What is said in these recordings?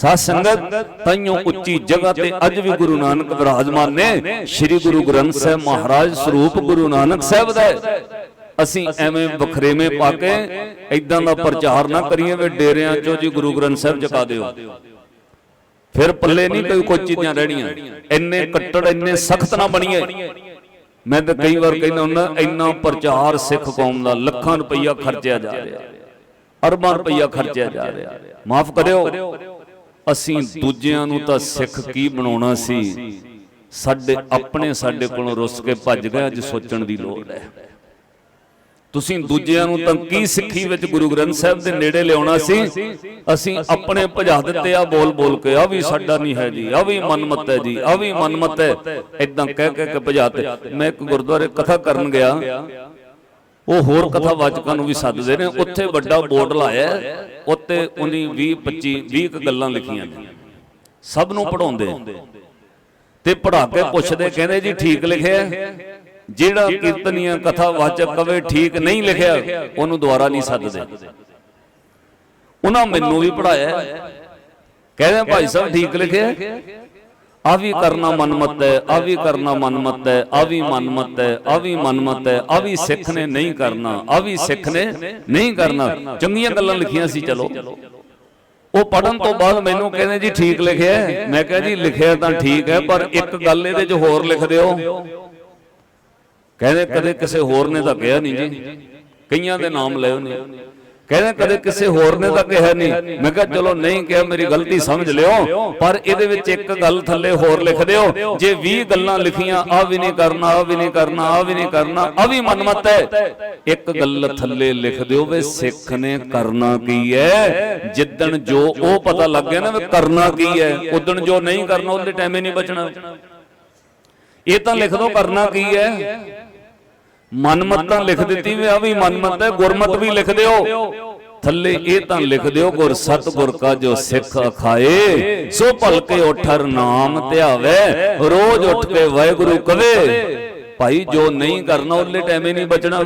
ਸਾਧ ਸੰਗਤ ਤਾਈਓ ਉੱਚੀ ਜਗ੍ਹਾ ਤੇ ਅੱਜ ਵੀ ਗੁਰੂ ਨਾਨਕ ਵਿਰਾਜਮਾਨ ਨੇ ਸ੍ਰੀ ਗੁਰੂ ਗ੍ਰੰਥ ਸਾਹਿਬ ਮਹਾਰਾਜ ਸਰੂਪ ਗੁਰੂ ਨਾਨਕ ਸਾਹਿਬ ਦਾ। ਅਸੀਂ ਐਵੇਂ ਬਖਰੇਵੇਂ ਪਾ ਕੇ ਇਦਾਂ ਦਾ ਪ੍ਰਚਾਰ ਨਾ ਕਰੀਏ ਵੀ ਡੇਰਿਆਂ ਚੋਂ ਜੀ ਗੁਰੂ ਗ੍ਰੰਥ ਸਾਹਿਬ ਚਕਾ ਦਿਓ। ਫਿਰ ਪੱਲੇ ਨਹੀਂ ਕੋਈ ਕੋਈ ਚੀਜ਼ਾਂ ਰਹਿਣੀਆਂ। ਇੰਨੇ ਕੱਟੜ ਇੰਨੇ ਸਖਤ ਨਾ ਬਣੀਏ। ਮੈਂ ਤਾਂ ਕਈ ਵਾਰ ਕਹਿੰਦਾ ਹੁੰਦਾ ਇੰਨਾ ਪ੍ਰਚਾਰ ਸਿੱਖ ਕੌਮ ਦਾ ਲੱਖਾਂ ਰੁਪਈਆ ਖਰਚਿਆ ਜਾ ਰਿਹਾ। ਅਰਬਾਂ ਰੁਪਈਆ ਖਰਚਿਆ ਜਾ ਰਿਹਾ। ਮਾਫ ਕਰਿਓ ਅਸੀਂ ਦੂਜਿਆਂ ਨੂੰ ਤਾਂ ਸਿੱਖ ਕੀ ਬਣਾਉਣਾ ਸੀ? ਸਾਡੇ ਆਪਣੇ ਸਾਡੇ ਕੋਲੋਂ ਰੁੱਸ ਕੇ ਭੱਜ ਗਏ ਅੱਜ ਸੋਚਣ ਦੀ ਲੋੜ ਹੈ। ਤੁਸੀਂ ਦੂਜਿਆਂ ਨੂੰ ਤਾਂ ਕੀ ਸਿੱਖੀ ਵਿੱਚ ਗੁਰੂ ਗ੍ਰੰਥ ਸਾਹਿਬ ਦੇ ਨੇੜੇ ਲਿਆਉਣਾ ਸੀ? ਅਸੀਂ ਆਪਣੇ ਭਜਾ ਦਿੱਤੇ, ਆ ਬੋਲ ਬੋਲ ਕੇ, ਆ ਵੀ ਸਾਡਾ ਨਹੀਂ ਹੈ ਜੀ, ਆ ਵੀ ਮਨਮਤ ਹੈ ਜੀ, ਆ ਵੀ ਮਨਮਤ ਹੈ। ਇਦਾਂ ਕਹਿ ਕਹਿ ਕੇ ਭਜਾਤੇ ਮੈਂ ਇੱਕ ਗੁਰਦੁਆਰੇ ਕਥਾ ਕਰਨ ਗਿਆ। ਉਹ ਹੋਰ ਕਥਾਵਾਚਕਾਂ ਨੂੰ ਵੀ ਸੱਦਦੇ ਨੇ। ਉੱਥੇ ਵੱਡਾ ਬੋਰਡ ਲਾਇਆ ਹੈ, ਉੱਤੇ ਉਹਨੀ 20 25 20 ਗੱਲਾਂ ਲਿਖੀਆਂ ਨੇ। ਸਭ ਨੂੰ ਪੜਾਉਂਦੇ ਤੇ ਪੜਾ ਕੇ ਪੁੱਛਦੇ ਕਹਿੰਦੇ ਜੀ ਠੀਕ ਲਿਖਿਆ ਜਿਹੜਾ ਕੀਰਤਨੀਆਂ ਕਥਾ ਵਾਚਕ ਕਵੇ ਠੀਕ ਨਹੀਂ ਲਿਖਿਆ ਉਹਨੂੰ ਦੁਬਾਰਾ ਨਹੀਂ ਸੱਦਦੇ। ਉਹਨਾਂ ਮੈਨੂੰ ਵੀ ਪੜਾਇਆ ਕਹਿੰਦੇ ਭਾਈ ਸਾਹਿਬ ਠੀਕ ਲਿਖਿਆ ਆ ਵੀ ਕਰਨਾ ਮਨਮਤ ਹੈ, ਆ ਵੀ ਕਰਨਾ ਮਨਮਤ ਹੈ, ਆ ਵੀ ਮਨਮਤ ਹੈ, ਆ ਵੀ ਮਨਮਤ ਹੈ, ਆ ਵੀ ਸਿੱਖ ਨੇ ਨਹੀਂ ਕਰਨਾ, ਆ ਵੀ ਸਿੱਖ ਨੇ ਨਹੀਂ ਕਰਨਾ। ਚੰਗੀਆਂ ਗੱਲਾਂ ਲਿਖੀਆਂ ਸੀ, ਚਲੋ। ਉਹ ਪੜਨ ਤੋਂ ਬਾਅਦ ਮੈਨੂੰ ਕਹਿੰਦੇ ਜੀ ਠੀਕ ਲਿਖਿਆ ਮੈਂ ਕਿਹਾ ਜੀ ਲਿਖਿਆ ਤਾਂ ਠੀਕ ਹੈ, ਪਰ ਇੱਕ ਗੱਲ ਇਹਦੇ 'ਚ ਹੋਰ ਲਿਖ ਦਿਓ। ਕਹਿੰਦੇ ਕਦੇ ਕਿਸੇ ਹੋਰ ਨੇ ਤਾਂ ਕਿਹਾ ਨਹੀਂ ਜੀ। ਕਈਆਂ ਦੇ ਨਾਮ ਲਏ ਉਹਨੇ। ਕਹਿੰਦੇ ਕਦੇ ਕਿਸੇ ਹੋਰ ਨੇ ਤਾਂ ਕਿਹਾ ਨਹੀਂ। ਮੈਂ ਕਿਹਾ ਚਲੋ ਨਹੀਂ ਕਿਹਾ ਮੇਰੀ ਗਲਤੀ ਸਮਝ ਲਿਓ ਪਰ ਇਹਦੇ ਵਿੱਚ ਇੱਕ ਗੱਲ ਥੱਲੇ ਹੋਰ ਲਿਖ ਦਿਓ। ਜੇ 20 ਗੱਲਾਂ ਲਿਖੀਆਂ ਆ ਵੀ ਨਹੀਂ ਕਰਨਾ ਆ ਵੀ ਨਹੀਂ ਕਰਨਾ ਆ ਵੀ ਨਹੀਂ ਕਰਨਾ ਆ ਵੀ ਮਨਮਤ ਹੈ। ਇੱਕ ਗੱਲ ਥੱਲੇ ਲਿਖ ਦਿਓ ਵੇ ਸਿੱਖ ਨੇ ਕਰਨਾ ਕੀ ਹੈ? ਜਿੱਦਣ ਜੋ ਉਹ ਪਤਾ ਲੱਗ ਗਿਆ ਨਾ ਵੀ ਕਰਨਾ ਕੀ ਹੈ ਉਦਣ ਜੋ ਨਹੀਂ ਕਰਨਾ ਉਹਦੇ ਟਾਈਮੇ ਨਹੀਂ ਬਚਣਾ। ਇਹ ਤਾਂ ਲਿਖ ਦੋ ਕਰਨਾ ਕੀ ਹੈ। ਮਨਮਤ ਤਾਂ ਲਿਖ ਦਿੱਤੀ ਵੀ ਆ ਵੀ ਮਨਮਤ ਹੈ, ਗੁਰਮਤ ਵੀ ਲਿਖ ਦਿਓ। ਥੱਲੇ ਇਹ ਤਾਂ ਲਿਖ ਦਿਓ, ਗੁਰ ਸਤਗੁਰ ਕਾ ਜੋ ਸਿੱਖ ਅਖਾਏ, ਸੋ ਭਲਕੇ ਉਠਰ ਨਾਮ ਧਿਆਵੇ, ਰੋਜ਼ ਉੱਠ ਕੇ ਵਾਹਿਗੁਰੂ ਕਵੇ, ਭਾਈ ਜੋ ਨਹੀਂ ਕਰਨਾ, ਉਹਲੇ ਟਾਈਮੇ ਨਹੀਂ ਬਚਣਾ।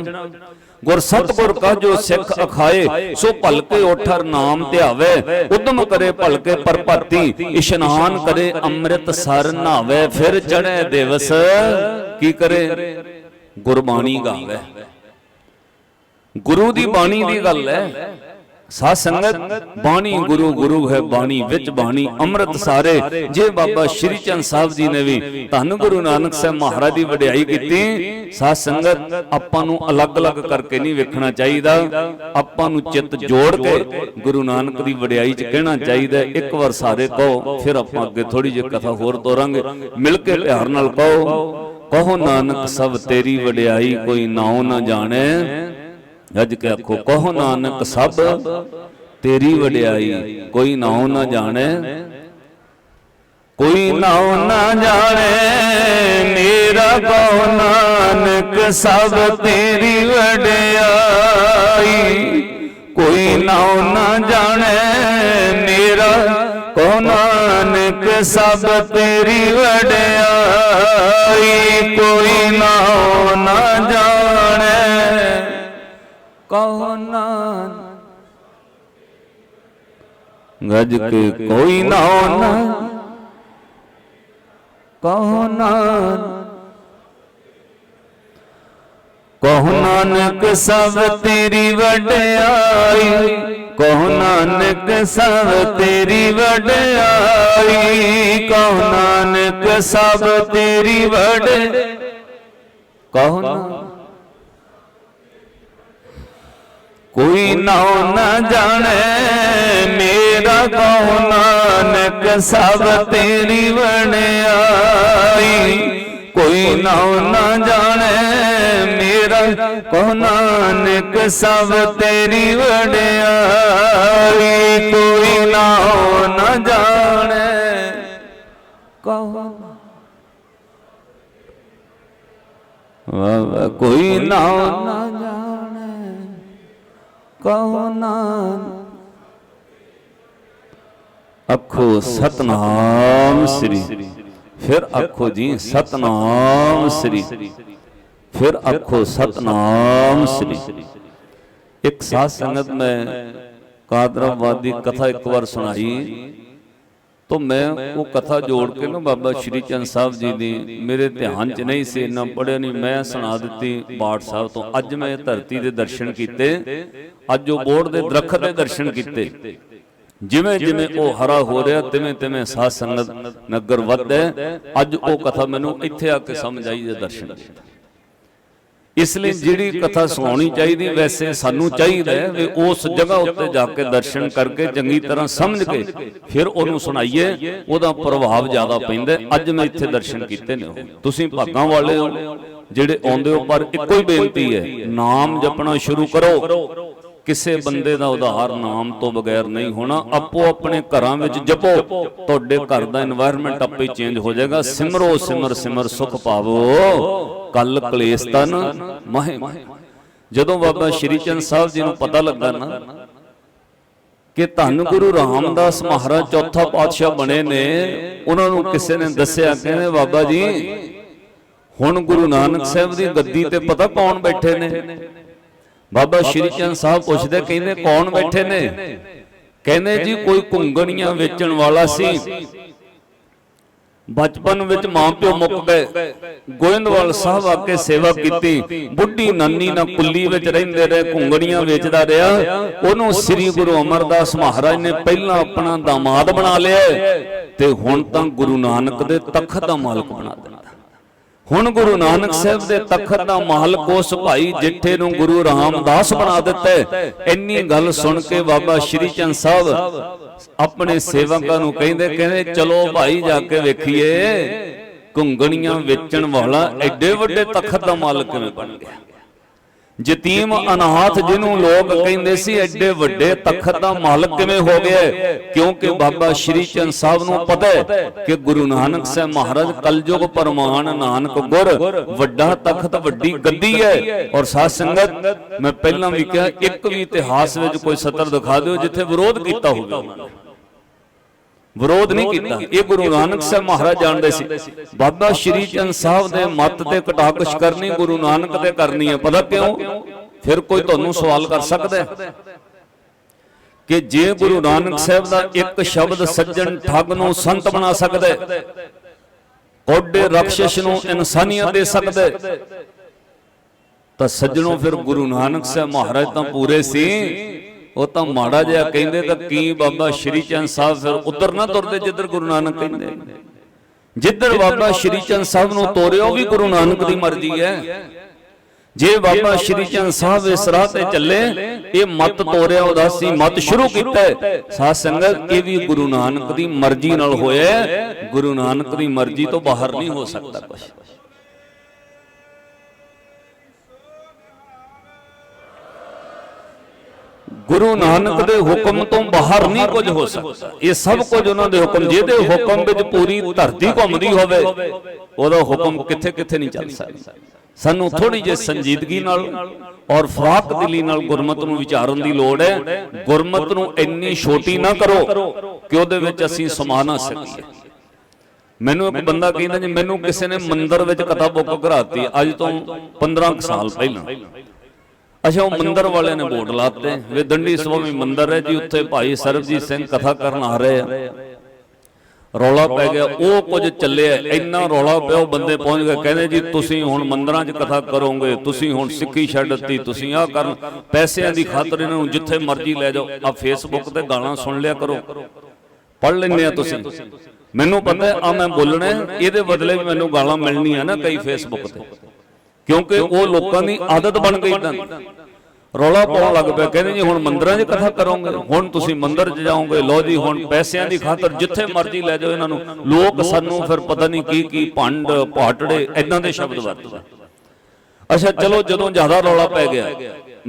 ਗੁਰ ਸਤਗੁਰ ਕਾ ਜੋ ਸਿੱਖ ਅਖਾਏ, ਸੋ ਭਲਕੇ ਉਠਰ ਨਾਮ ਧਿਆਵੇ, ਉਦਮ ਕਰੇ ਭਲਕੇ ਪਰਪਾਤੀ, ਇਸ਼ਨਾਨ ਕਰੇ ਅੰਮ੍ਰਿਤ ਸਰ ਨਾਵੇ, ਫਿਰ ਚੜ੍ਹੇ ਦਿਵਸ, ਕੀ ਕਰੇ? ਗੁਰਬਾਣੀ ਗਾਵੇ। ਗੁਰੂ ਦੀ ਬਾਣੀ ਦੀ ਗੱਲ ਹੈ। ਸਾਧ ਸੰਗਤ ਬਾਣੀ ਗੁਰੂ ਗੁਰੂ ਹੈ ਬਾਣੀ ਵਿੱਚ ਬਾਣੀ ਅੰਮ੍ਰਿਤ ਸਾਰੇ। ਜੇ ਬਾਬਾ ਸ਼੍ਰੀ ਚੰਦ ਸਾਹਿਬ ਜੀ ਨੇ ਵੀ ਧੰਨ ਗੁਰੂ ਨਾਨਕ ਸਾਹਿਬ ਮਹਾਰਾਜ ਦੀ ਵਡਿਆਈ ਕੀਤੀ। ਸਾਧ ਸੰਗਤ ਆਪਾਂ ਨੂੰ ਅਲੱਗ-ਅਲੱਗ ਕਰਕੇ ਨਹੀਂ ਵੇਖਣਾ ਚਾਹੀਦਾ। ਆਪਾਂ ਨੂੰ ਚਿੱਤ ਜੋੜ ਕੇ ਗੁਰੂ ਨਾਨਕ ਦੀ ਵਡਿਆਈ 'ਚ ਕਹਿਣਾ ਚਾਹੀਦਾ। ਹੈ। ਇੱਕ ਵਾਰ ਸਾਰੇ ਕਹੋ ਫਿਰ ਆਪਾਂ ਅੱਗੇ ਥੋੜੀ ਜਿਹੀ ਕਥਾ ਹੋਰ ਤੋਰਾਂਗੇ। ਮਿਲ ਕੇ ਪਿਆਰ ਨਾਲ ਕਹੋ। ਕਹੋ ਨਾਨਕ ਸਭ ਤੇਰੀ ਵਡਿਆਈ ਕੋਈ ਨਾਉ ਨਾ ਜਾਣੇ। ਅੱਜ ਕੇ ਆਖੋ, ਕਹੋ ਨਾਨਕ ਸਭ ਤੇਰੀ ਵਡਿਆਈ ਕੋਈ ਨਾਉ ਨਾ ਜਾਣੇ। ਕੋਈ ਨਾਉ ਨਾ ਜਾਣੇ, ਮੇਰਾ ਕਹੋ ਨਾਨਕ ਸਭ ਤੇਰੀ ਵਡਿਆਈ। ਕੋਈ ਨਾਉ ਨਾ ਜਾਣੇ, ਮੇਰਾ ਕਹੋ ਨਾਨਕ ਸਭ ਤੇਰੀ ਵਡਿਆਈ, ਕੋਈ ਨਾਉ ਨਾ ਜਾਣੇ। ਕਹੋ ਨਾਨਕ। ਗਜ ਕੇ ਕੋਈ ਨਾਉ ਨਾ। ਕਹੋ ਨਾਨਕ। ਕਹੋ ਨਾਨਕ ਸਭ ਤੇਰੀ ਵਡਿਆਈ ਕਹੋ ਨਾਨਕ ਸਭ ਤੇਰੀ ਵਡਿਆਈ, ਕਹੋ ਨਾਨਕ ਸਭ ਤੇਰੀ ਵਡ ਕਹੋ ਨਾਨਕ ਕੋਈ ਨਾਉ ਨਾ ਜਾਣੇ, ਮੇਰਾ ਕਹੋ ਨਾਨਕ ਸਭ ਤੇਰੀ ਵਡਿਆਈ। ਕੋਈ ਨਾਉ ਨਾ ਜਾਣੇ ਮੇਰਾ ਕਹੋ ਨਾਨਕ ਸਭ ਤੇਰੀ ਵਡਿਆਈ। ਕੋਈ ਨਾਉ ਨਾ ਜਾਣੇ। ਕਹੋ ਵਾਹ ਕੋਈ ਨਾਉ ਨਾ ਜਾਣੇ। ਕਹੋ ਨਾਨਕ ਅੱਖੋ ਸਤਨਾਮ ਸ੍ਰੀ। ਫਿਰ ਆਖੋ ਜੀ, ਸਤਨਾਮ ਸ੍ਰੀ। ਫਿਰ ਅੱਖੋ ਸਤਨਾਮ ਸ੍ਰੀ। ਇੱਕ ਸਾਧ ਸੰਗਤ ਮੈਂ ਕਾਦਰਾਬਾਦ ਦੀ ਕਥਾ ਇੱਕ ਵਾਰ ਸੁਣਾਈ। ਤੋ ਮੈਂ ਉਹ ਕਥਾ ਜੋੜ ਕੇ ਨਾ ਬਾਬਾ ਸ਼੍ਰੀ ਚੰਦ ਸਾਹਿਬ ਜੀ ਦੀ, ਮੇਰੇ ਧਿਆਨ 'ਚ ਨਹੀਂ ਸੀ, ਇੰਨਾ ਪੜਿਆ ਨਹੀਂ। ਮੈਂ ਸੁਣਾ ਦਿੱਤੀ ਬਾੜ ਸਾਹਿਬ ਤੋਂ। ਅੱਜ ਮੈਂ ਧਰਤੀ ਦੇ ਦਰਸ਼ਨ ਕੀਤੇ। ਅੱਜ ਉਹ ਬੋੜ ਦੇ ਦਰਖਤ ਦੇ ਦਰਸ਼ਨ ਕੀਤੇ। ਜਿਵੇਂ ਜਿਵੇਂ ਉਹ ਹਰਾ ਹੋ ਰਿਹਾ ਤਿਵੇਂ ਤਿਵੇਂ ਸਾਧ ਸੰਗਤ ਨਗਰ ਵੱਧਦਾ। ਅੱਜ ਉਹ ਕਥਾ ਮੈਨੂੰ ਇੱਥੇ ਆ ਕੇ ਸਮਝ ਆਈ ਜੇ ਦਰਸ਼ਨ ਦੇ ਇਸ ਲਈ ਜਿਹੜੀ ਕਥਾ ਸੁਣਾਉਣੀ ਚਾਹੀਦੀ ਵੈਸੇ ਸਾਨੂੰ ਚਾਹੀਦਾ ਹੈ ਵੀ ਉਸ ਜਗ੍ਹਾ ਉੱਤੇ ਜਾ ਕੇ ਦਰਸ਼ਨ ਕਰਕੇ ਚੰਗੀ ਤਰ੍ਹਾਂ ਸਮਝ ਕੇ ਫਿਰ ਉਹਨੂੰ ਸੁਣਾਈਏ। ਉਹਦਾ ਪ੍ਰਭਾਵ ਜ਼ਿਆਦਾ ਪੈਂਦਾ। ਅੱਜ ਮੈਂ ਇੱਥੇ ਦਰਸ਼ਨ ਕੀਤੇ ਨੇ ਉਹ। ਤੁਸੀਂ ਭਾਗਾਂ ਵਾਲੇ ਹੋ ਜਿਹੜੇ ਆਉਂਦੇ ਹੋ ਪਰ ਇੱਕੋ ਹੀ ਬੇਨਤੀ ਹੈ। ਨਾਮ ਜਪਣਾ ਸ਼ੁਰੂ ਕਰੋ। ਕਿਸੇ ਬੰਦੇ ਦਾ ਉਧਾਰ ਨਾਮ ਤੋਂ ਬਗੈਰ ਨਹੀਂ ਹੋਣਾ ਆਪੋ ਆਪਣੇ ਘਰਾਂ ਵਿੱਚ ਜਪੋ। ਤੁਹਾਡੇ ਘਰ ਦਾ এনवायरमेंट ਆਪੇ ਚੇਂਜ ਹੋ ਜਾਏਗਾ। ਸਿਮਰੋ ਸਿਮਰ ਸਿਮਰ ਸੁਖ ਪਾਵੋ। ਕੱਲ ਕਲੇਸ਼ ਤਨ ਮਹਿ। ਜਦੋਂ ਬਾਬਾ ਸ਼੍ਰੀ ਚੰਦ ਸਾਹਿਬ ਜੀ ਨੂੰ ਪਤਾ ਲੱਗਾ ਨਾ ਕਿ ਧੰਨ ਗੁਰੂ ਰਾਮਦਾਸ ਮਹਾਰਾਜ ਚੌਥਾ ਪਾਤਸ਼ਾਹ ਬਣੇ ਨੇ। ਉਹਨਾਂ ਨੂੰ ਕਿਸੇ ਨੇ ਦੱਸਿਆ ਕਹਿੰਦੇ ਬਾਬਾ ਜੀ? ਹੁਣ ਗੁਰੂ ਨਾਨਕ ਸਾਹਿਬ ਦੀ ਗੱਦੀ ਤੇ ਪਤਾ ਕੌਣ ਬੈਠੇ ਨੇ? ਬਾਬਾ ਸ਼੍ਰੀ ਚੰਦ ਸਾਹਿਬ ਪੁੱਛਦੇ ਕਹਿੰਦੇ, ਕੌਣ ਬੈਠੇ ਨੇ? ਕਹਿੰਦੇ, ਜੀ, ਕੋਈ ਘੁੰਗਣੀਆਂ ਵੇਚਣ ਵਾਲਾ ਸੀ। ਬਚਪਨ ਵਿੱਚ ਮਾਂ ਪਿਓ ਮੁੱਕ ਗਏ। ਗੋਇੰਦਵਾਲ ਸਾਹਿਬ ਆ ਕੇ ਸੇਵਾ ਕੀਤੀ। ਬੁੱਢੀ ਨਾਨੀ ਨਾਲ ਕੁੱਲੀ ਵਿੱਚ ਰਹਿੰਦੇ ਰਹੇ ਘੁੰਗੜੀਆਂ ਵੇਚਦਾ ਰਿਹਾ। ਉਹਨੂੰ ਸ੍ਰੀ ਗੁਰੂ ਅਮਰਦਾਸ ਮਹਾਰਾਜ ਨੇ ਪਹਿਲਾਂ ਆਪਣਾ ਦਾਮਾਦ ਬਣਾ ਲਿਆ ਤੇ ਹੁਣ ਤਾਂ ਗੁਰੂ ਨਾਨਕ ਦੇ ਤਖਤ ਦਾ ਮਾਲਕ ਬਣਾ ਦਿੱਤਾ ਹੁਣ ਗੁਰੂ ਨਾਨਕ ਸਾਹਿਬ ਦੇ ਤਖਤ ਦਾ ਮਾਲਕ ਉਸ ਭਾਈ ਜਿੱਠੇ ਨੂੰ ਗੁਰੂ ਰਾਮਦਾਸ ਬਣਾ ਦਿੱਤਾ ਇੰਨੀ ਗੱਲ ਸੁਣ ਕੇ ਬਾਬਾ ਸ਼੍ਰੀ ਚੰਦ ਸਾਹਿਬ ਆਪਣੇ ਸੇਵਕਾਂ ਨੂੰ ਕਹਿੰਦੇ ਕਹਿੰਦੇ, ਚਲੋ ਭਾਈ, ਜਾ ਕੇ ਵੇਖੀਏ, ਘੁੰਗਣੀਆਂ ਵੇਚਣ ਵਾਲਾ ਐਡੇ ਵੱਡੇ ਤਖਤ ਦਾ ਮਾਲਕ ਕਿਵੇਂ ਬਣ ਗਿਆ? ਯਤੀਮ ਅਨਾਥ ਜਿਹਨੂੰ ਲੋਕ ਕਹਿੰਦੇ ਸੀ, ਐਡੇ ਵੱਡੇ ਤਖਤ ਦਾ ਮਾਲਕ ਕਿਵੇਂ ਹੋ ਗਿਆ? ਕਿਉਂਕਿ ਬਾਬਾ ਸ਼੍ਰੀ ਚੰਦ ਸਾਹਿਬ ਨੂੰ ਪਤਾ ਹੈ ਕਿ ਗੁਰੂ ਨਾਨਕ ਸਾਹਿਬ ਮਹਾਰਾਜ ਕਲਯੁਗ ਪਰਮਾਨ ਨਾਨਕ ਗੁਰ, ਵੱਡਾ ਤਖਤ, ਵੱਡੀ ਗੱਦੀ ਹੈ। ਔਰ ਸਾਧ ਸੰਗਤ, ਮੈਂ ਪਹਿਲਾਂ ਵੀ ਕਿਹਾ, ਇੱਕ ਵੀ ਇਤਿਹਾਸ ਵਿੱਚ ਕੋਈ ਸਤਰ ਦਿਖਾ ਦਿਓ ਜਿੱਥੇ ਵਿਰੋਧ ਕੀਤਾ ਹੋਵੇ। ਉਹਨਾਂ ਨੇ ਵਿਰੋਧ ਨਹੀਂ ਕੀਤਾ। ਇਹ ਗੁਰੂ ਨਾਨਕ ਸਾਹਿਬ ਮਹਾਰਾਜ ਜਾਣਦੇ ਸੀ। ਬਾਬਾ ਸ਼੍ਰੀ ਚੰਦ ਸਾਹਿਬ ਦੇ ਮੱਤ ਤੇ ਕਟਾਕਸ਼ ਕਰਨੀ ਗੁਰੂ ਨਾਨਕ ਤੇ ਕਰਨੀ ਹੈ ਪਤਾ ਕਿਉਂ? ਫਿਰ ਕੋਈ ਤੁਹਾਨੂੰ ਸਵਾਲ ਕਰ ਸਕਦਾ ਹੈ। ਕਿ ਜੇ ਗੁਰੂ ਨਾਨਕ ਸਾਹਿਬ ਦਾ ਇੱਕ ਸ਼ਬਦ ਸੱਜਣ ਠੱਗ ਨੂੰ ਸੰਤ ਬਣਾ ਸਕਦਾ। ਹੈ ਕੋਡੇ ਰਖਸ਼ਿਸ਼ ਨੂੰ ਇਨਸਾਨੀਅਤ ਦੇ ਸਕਦਾ। ਹੈ ਤਾਂ ਸੱਜਣੋਂ ਫਿਰ ਗੁਰੂ ਨਾਨਕ ਸਾਹਿਬ ਮਹਾਰਾਜ ਤਾਂ ਪੂਰੇ ਸੀ। ਉਹ ਤਾਂ ਮਾੜਾ ਜਿਹਾ ਕਹਿੰਦੇ ਤਾਂ ਕੀ ਬਾਬਾ ਸ਼੍ਰੀ ਚੰਦ ਸਾਹਿਬ ਫਿਰ ਉਧਰ ਨਾ ਤੁਰਦੇ ਜਿੱਧਰ ਗੁਰੂ ਨਾਨਕ ਕਹਿੰਦੇ। ਜਿੱਧਰ ਬਾਬਾ ਸ਼੍ਰੀ ਚੰਦ ਸਾਹਿਬ ਨੂੰ ਉਹ ਵੀ ਗੁਰੂ ਨਾਨਕ ਦੀ ਮਰਜ਼ੀ ਹੈ। ਜੇ ਬਾਬਾ ਸ਼੍ਰੀ ਚੰਦ ਸਾਹਿਬ ਇਸ ਰਾਹ ਤੇ ਚੱਲੇ ਇਹ ਮਤ ਤੋਰਿਆ ਉਦਾਸੀ ਮਤ ਸ਼ੁਰੂ ਕੀਤਾ। ਸਾਧ ਸੰਗਤ ਇਹ ਵੀ ਗੁਰੂ ਨਾਨਕ ਦੀ ਮਰਜ਼ੀ ਨਾਲ ਹੋਇਆ। ਗੁਰੂ ਨਾਨਕ ਦੀ ਮਰਜ਼ੀ ਤੋਂ ਬਾਹਰ ਨਹੀਂ ਹੋ ਸਕਦਾ ਕੁਝ ਗੁਰੂ ਨਾਨਕ ਦੇ ਹੁਕਮ ਤੋਂ ਬਾਹਰ ਨਹੀਂ ਕੁਝ ਹੋ ਸਕਦਾ। ਇਹ ਸਭ ਕੁਝ ਉਹਨਾਂ ਦੇ ਹੁਕਮ, ਜਿਹਦੇ ਹੁਕਮ ਵਿੱਚ ਪੂਰੀ ਧਰਤੀ ਘੁੰਮਦੀ ਹੋਵੇ, ਉਹਦਾ ਹੁਕਮ ਕਿੱਥੇ ਕਿੱਥੇ ਨਹੀਂ ਚੱਲ ਸਕਦਾ। ਸਾਨੂੰ ਥੋੜੀ ਜਿਹੀ ਸੰਜੀਦਗੀ ਨਾਲ ਔਰ ਫਰਾਕ ਦਿਲੀ ਨਾਲ ਗੁਰਮਤ ਨੂੰ ਵਿਚਾਰਨ ਦੀ ਲੋੜ ਹੈ। ਗੁਰਮਤ ਨੂੰ ਇੰਨੀ ਛੋਟੀ ਨਾ ਕਰੋ ਕਿ ਉਹਦੇ ਵਿੱਚ ਅਸੀਂ ਸਮਾ ਨਾ ਸਕੀਏ। ਮੈਨੂੰ ਇੱਕ ਬੰਦਾ ਕਹਿੰਦਾ ਜੀ, ਮੈਨੂੰ ਕਿਸੇ ਨੇ ਮੰਦਰ ਵਿੱਚ ਕਥਾ ਬੁੱਕ ਕਰਾਤੀ ਅੱਜ ਤੋਂ 15 ਸਾਲ ਪਹਿਲਾਂ। ਅੱਛਾ ਉਹ ਮੰਦਰ ਵਾਲਿਆਂ ਨੇ ਬੋਰਡ ਲਾਤੇ। ਵੇ ਦੰਡੀ ਸਵਾਮੀ ਮੰਦਰ ਹੈ ਜੀ ਉੱਥੇ ਭਾਈ ਸਰਬਜੀਤ ਸਿੰਘ ਕਥਾ ਕਰਨ ਆ ਰਹੇ ਆ। ਰੌਲਾ ਪੈ ਗਿਆ। ਉਹ ਕੁਝ ਚੱਲਿਆ। ਇੰਨਾ ਰੌਲਾ ਪਿਆ ਉਹ ਬੰਦੇ ਪਹੁੰਚ ਗਏ। ਕਹਿੰਦੇ ਜੀ ਤੁਸੀਂ ਹੁਣ ਮੰਦਰਾਂ 'ਚ ਕਥਾ ਕਰੋਗੇ ਤੁਸੀਂ ਹੁਣ ਸਿੱਖੀ ਛੱਡ ਦਿੱਤੀ ਤੁਸੀਂ ਆਹ ਕਰਨ। ਪੈਸਿਆਂ ਦੀ ਖਾਤਰ ਇਹਨਾਂ ਨੂੰ ਜਿੱਥੇ ਮਰਜ਼ੀ ਲੈ ਜਾਓ। ਆ ਫੇਸਬੁੱਕ ਤੇ ਗਾਲਾਂ ਸੁਣ ਲਿਆ ਕਰੋ। ਪੜ੍ਹ ਲੈਂਦੇ ਆ ਤੁਸੀਂ। ਮੈਨੂੰ ਪਤਾ ਆ ਮੈਂ ਬੋਲਣਾ ਇਹਦੇ ਬਦਲੇ ਵੀ ਮੈਨੂੰ ਗਾਲਾਂ ਮਿਲਣੀਆਂ ਨਾ ਕਈ ਫੇਸਬੁੱਕ ਤੇ ਕਿਉਂਕਿ ਉਹ ਲੋਕਾਂ ਦੀ ਆਦਤ ਬਣ ਗਈ ਤਾਂ ਰੌਲਾ ਪਾਉਣ ਲੱਗ ਪਿਆ ਕਹਿੰਦੇ ਜੀ ਹੁਣ ਮੰਦਰਾਂ 'ਚ ਕਥਾ ਕਰੋਗੇ। ਹੁਣ ਤੁਸੀਂ ਮੰਦਰ 'ਚ ਜਾਓਗੇ ਲੋ ਜੀ ਹੁਣ ਪੈਸਿਆਂ ਦੀ ਖਾਤਰ ਜਿੱਥੇ ਮਰਜ਼ੀ ਲੈ ਜਾਓ ਇਹਨਾਂ ਨੂੰ। ਲੋਕ ਸਾਨੂੰ ਫਿਰ ਪਤਾ ਨਹੀਂ ਕੀ ਕੀ ਭੰਡ ਪਾਟੜੇ ਐਦਾਂ ਦੇ ਸ਼ਬਦ ਵਰਤਦੇ ਅੱਛਾ ਚਲੋ ਜਦੋਂ ਜ਼ਿਆਦਾ ਰੌਲਾ ਪੈ ਗਿਆ